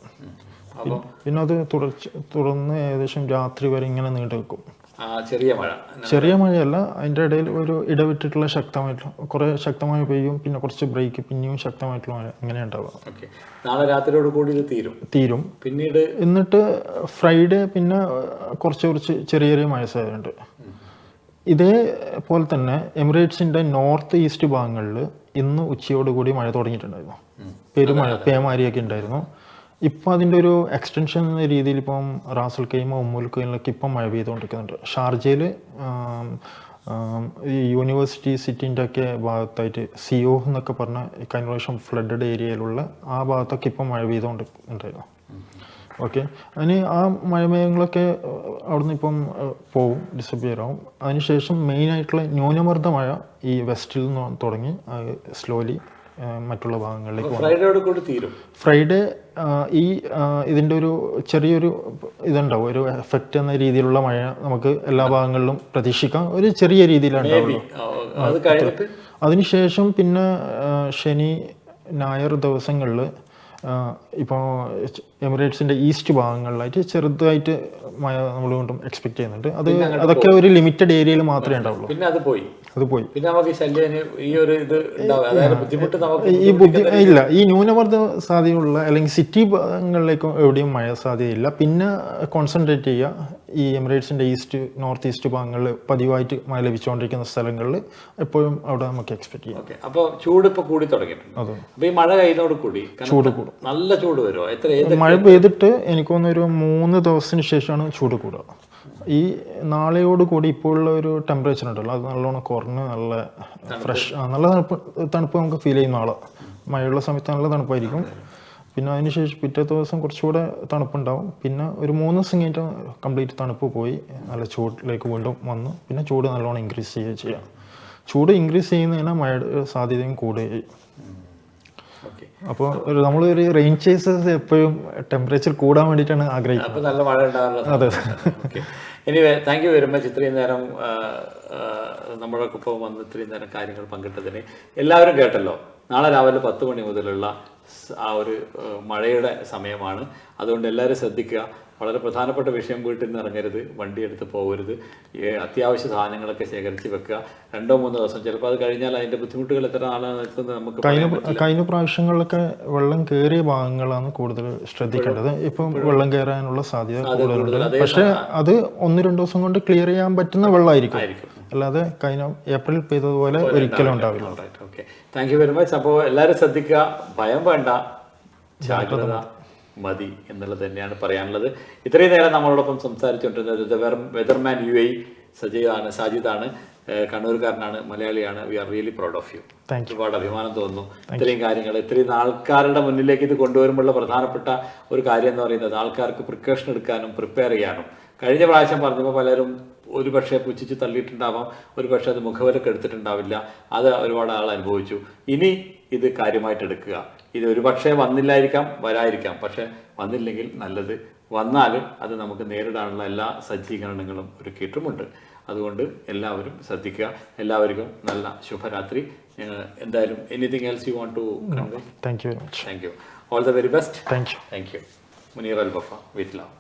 പിന്നെ അത് തുടർച്ച തുടർന്ന് ഏകദേശം രാത്രി വരെ ഇങ്ങനെ നീണ്ടു നിൽക്കും ചെറിയ മഴ. ചെറിയ മഴയല്ല അതിന്റെ ഇടയിൽ ഒരു ഇടവിട്ടിട്ടുള്ള ശക്തമായിട്ടുള്ള കുറേ ശക്തമായി പെയ്യും പിന്നെ കുറച്ച് ബ്രേക്ക് പിന്നെയും ശക്തമായിട്ടുള്ള മഴ അങ്ങനെ ഉണ്ടാവുക. ഓക്കെ നാളെ രാത്രിയോട് കൂടി ഇത് തീരും? തീരും. പിന്നീട്? എന്നിട്ട് ഫ്രൈഡേ പിന്നെ കുറച്ച് കുറച്ച് ചെറിയ ചെറിയ മഴ സാധ്യതയുണ്ട്. ഇതേപോലെ തന്നെ എമിറേറ്റ്സിന്റെ നോർത്ത് ഈസ്റ്റ് ഭാഗങ്ങളിൽ ഇന്ന് ഉച്ചയോടുകൂടി മഴ തുടങ്ങിയിട്ടുണ്ടായിരുന്നു. പെരുമഴ പേമാരിയൊക്കെ ഉണ്ടായിരുന്നു. ഇപ്പം അതിന്റെ ഒരു എക്സ്റ്റൻഷൻ എന്ന രീതിയിൽ ഇപ്പം റാസൽ കൈമ ഉമ്മുൽ കൈമിലൊക്കെ ഇപ്പം മഴ പെയ്തുകൊണ്ടിരിക്കുന്നുണ്ട്. ഷാർജയിൽ ഈ യൂണിവേഴ്സിറ്റി സിറ്റിന്റെ ഒക്കെ ഭാഗത്തായിട്ട് സിഒ എന്നൊക്കെ പറഞ്ഞ കഴിഞ്ഞ പ്രാവശ്യം ഫ്ലഡഡ് ഏരിയയിലുള്ള ആ ഭാഗത്തൊക്കെ ഇപ്പം മഴ പെയ്തുകൊണ്ട് ഉണ്ടായിരുന്നു ഓക്കെ അതിന് ആ മഴമേഘങ്ങളൊക്കെ അവിടുന്ന് ഇപ്പം പോവും ഡിസപ്പിയർ ആവും. അതിനുശേഷം മെയിനായിട്ടുള്ള ന്യൂനമർദ്ദ മഴ ഈ വെസ്റ്റിൽ നിന്ന് തുടങ്ങി സ്ലോലി മറ്റുള്ള ഭാഗങ്ങളിലേക്ക് ഫ്രൈഡേയോട് കൂടി തീരും. ഫ്രൈഡേ ഈ ഇതിന്റെ ഒരു ചെറിയൊരു ഇതുണ്ടാവും. ഒരു എഫക്റ്റ് എന്ന രീതിയിലുള്ള മഴ നമുക്ക് എല്ലാ ഭാഗങ്ങളിലും പ്രതീക്ഷിക്കാം. ഒരു ചെറിയ രീതിയിലാണ് അതിനുശേഷം പിന്നെ ശനി ഞായർ ദിവസങ്ങളിൽ ഇപ്പോൾ എമിറേറ്റ്സിന്റെ ഈസ്റ്റ് ഭാഗങ്ങളിലായിട്ട് ചെറുതായിട്ട് മഴ നമ്മൾ കൊണ്ടും എക്സ്പെക്ട് ചെയ്യുന്നുണ്ട്. അത് അതൊക്കെ ഒരു ലിമിറ്റഡ് ഏരിയയിൽ മാത്രമേ ഉണ്ടാവുള്ളൂ. പിന്നെ അത് പോയി. അത് പോയി. പിന്നെ നമുക്ക് ഈ ഈ ഒരു ഇത് അതായത് ബുദ്ധിമുട്ട് നമുക്ക് ഈ ബുദ്ധി ഇല്ല ഈ ന്യൂനമർദ്ദ സാധ്യതയുള്ള അല്ലെങ്കിൽ സിറ്റി ഭാഗങ്ങളിലേക്കും എവിടെയും മഴ സാധ്യതയില്ല. പിന്നെ കോൺസെൻട്രേറ്റ് ചെയ്യുക. ഈ എമിറേറ്റ്സിന്റെ ഈസ്റ്റ് നോർത്ത് ഈസ്റ്റ് ഭാഗങ്ങളിൽ പതിവായിട്ട് മഴ ലഭിച്ചുകൊണ്ടിരിക്കുന്ന സ്ഥലങ്ങളിൽ എപ്പോഴും അവിടെ നമുക്ക് എക്സ്പെക്ട് ചെയ്യാം. ഓക്കെ അപ്പോൾ ചൂട് ഇപ്പൊ കൂടി തുടങ്ങിയിട്ടുണ്ട്. അതെ. അപ്പോൾ ഈ മഴ കഴിയുന്നതോട് കൂടി ചൂട് കൂടും. നല്ല ചൂട് വരുമോ? എത്ര മഴ പെയ്തിട്ട് എനിക്ക് തോന്നുന്നു ഒരു മൂന്ന് ദിവസത്തിന് ശേഷമാണ് ചൂട് കൂടുക. ഈ നാളെയോട് കൂടി ഇപ്പോഴുള്ള ഒരു ടെമ്പറേച്ചർ ഉണ്ടല്ലോ അത് നല്ലോണം കുറഞ്ഞ് നല്ല ഫ്രഷ് നല്ല തണുപ്പ് തണുപ്പ് നമുക്ക് ഫീൽ ചെയ്യും നാളെ മഴയുള്ള സമയത്ത് നല്ല തണുപ്പായിരിക്കും. പിന്നെ അതിനുശേഷം പിറ്റേ ദിവസം കുറച്ചുകൂടെ തണുപ്പുണ്ടാവും. പിന്നെ ഒരു മൂന്ന് ദിവസം കഴിഞ്ഞിട്ട് കംപ്ലീറ്റ് തണുപ്പ് പോയി നല്ല ചൂടിലേക്ക് വീണ്ടും വന്നു. പിന്നെ ചൂട് നല്ലോണം ഇൻക്രീസ് ചെയ്യുക ചെയ്യാം. ചൂട് ഇൻക്രീസ് ചെയ്യുന്നതിനാൽ മഴയുടെ സാധ്യതയും കൂടുകയും അപ്പോൾ ഒരു നമ്മൾ നമ്മളൊരു റെയിൻ ചേസസ് എപ്പോഴും ടെമ്പറേച്ചർ കൂടാൻ വേണ്ടിയിട്ടാണ് ആഗ്രഹിക്കുന്നത്. അപ്പോൾ നല്ല മഴ ഉണ്ടാകാനുള്ള അതെ. Anyway thank you very much ഇത്രയും നേരം നമ്മുടെ ഒപ്പം വന്ന് ഇത്രയും നേരം കാര്യങ്ങൾ പങ്കിട്ടതിന്. എല്ലാവരും കേട്ടല്ലോ നാളെ രാവിലെ പത്ത് മണി മുതലുള്ള ആ ഒരു മഴയുടെ സമയമാണ്. അതുകൊണ്ട് എല്ലാവരും ശ്രദ്ധിക്കുക. വളരെ പ്രധാനപ്പെട്ട വിഷയം വീട്ടിൽ നിന്ന് ഇറങ്ങരുത് വണ്ടി എടുത്ത് പോകരുത് അത്യാവശ്യ സാധനങ്ങളൊക്കെ ശേഖരിച്ച് വെക്കുക. രണ്ടോ മൂന്നോ ദിവസം ചിലപ്പോൾ അത് കഴിഞ്ഞാൽ അതിന്റെ ബുദ്ധിമുട്ടുകൾ എത്ര നാളാണ് നിൽക്കുന്നത് നമുക്ക് കഴിഞ്ഞ പ്രാവശ്യങ്ങളിലൊക്കെ വെള്ളം കയറിയ ഭാഗങ്ങളാണ് കൂടുതൽ ശ്രദ്ധിക്കേണ്ടത്. ഇപ്പം വെള്ളം കയറാനുള്ള സാധ്യത കൂടുതലുണ്ട്. പക്ഷേ അത് ഒന്ന് രണ്ട് ദിവസം കൊണ്ട് ക്ലിയർ ചെയ്യാൻ പറ്റുന്ന വെള്ളമായിരിക്കും. അല്ലാതെ കഴിഞ്ഞ ഏപ്രിൽ പെയ്തതുപോലെ ഒരിക്കലും ഉണ്ടാവില്ല. Okay thank you very much അപ്പോൾ എല്ലാവരും ശ്രദ്ധിക്കുക. ഭയം വേണ്ട. ജാഗ്രത. മതി എന്നുള്ളത് തന്നെയാണ് പറയാനുള്ളത്. ഇത്രയും നേരം നമ്മളോടൊപ്പം സംസാരിച്ചുകൊണ്ടിരുന്നത് വെതർമാൻ യു ഐ സജീവാണ് സാജിദാണ്. കണ്ണൂർക്കാരനാണ് മലയാളിയാണ്. We are really proud of you. ഒരുപാട് അഭിമാനം തോന്നുന്നു. ഇത്രയും കാര്യങ്ങൾ ഇത്രയും ആൾക്കാരുടെ മുന്നിലേക്ക് ഇത് കൊണ്ടുവരുമ്പോഴുള്ള പ്രധാനപ്പെട്ട ഒരു കാര്യം എന്ന് പറയുന്നത് ആൾക്കാർക്ക് പ്രിക്കോഷൻ എടുക്കാനും പ്രിപ്പയർ ചെയ്യാനും. കഴിഞ്ഞ പ്രാവശ്യം പറഞ്ഞപ്പോൾ പലരും ഒരു പക്ഷേ പുച്ഛിച്ച് തള്ളിയിട്ടുണ്ടാവാം ഒരു പക്ഷേ അത് മുഖവിലക്ക് എടുത്തിട്ടുണ്ടാവില്ല. അത് ഒരുപാട് ആൾ അനുഭവിച്ചു. ഇനി ഇത് കാര്യമായിട്ട് എടുക്കുക. ഇത് ഒരു പക്ഷേ വന്നില്ലായിരിക്കാം വരായിരിക്കാം പക്ഷെ വന്നില്ലെങ്കിൽ നല്ലത്. വന്നാൽ അത് നമുക്ക് നേരിടാനുള്ള എല്ലാ സജ്ജീകരണങ്ങളും ഒരുക്കിയിട്ടുമുണ്ട് അതുകൊണ്ട് എല്ലാവരും ശ്രദ്ധിക്കുക. എല്ലാവർക്കും നല്ല ശുഭരാത്രി. എന്തായാലും anything else you want to convey thank you very much thank you all the very best thank you thank you Muneer Al Bafa വീട്ടിലാവും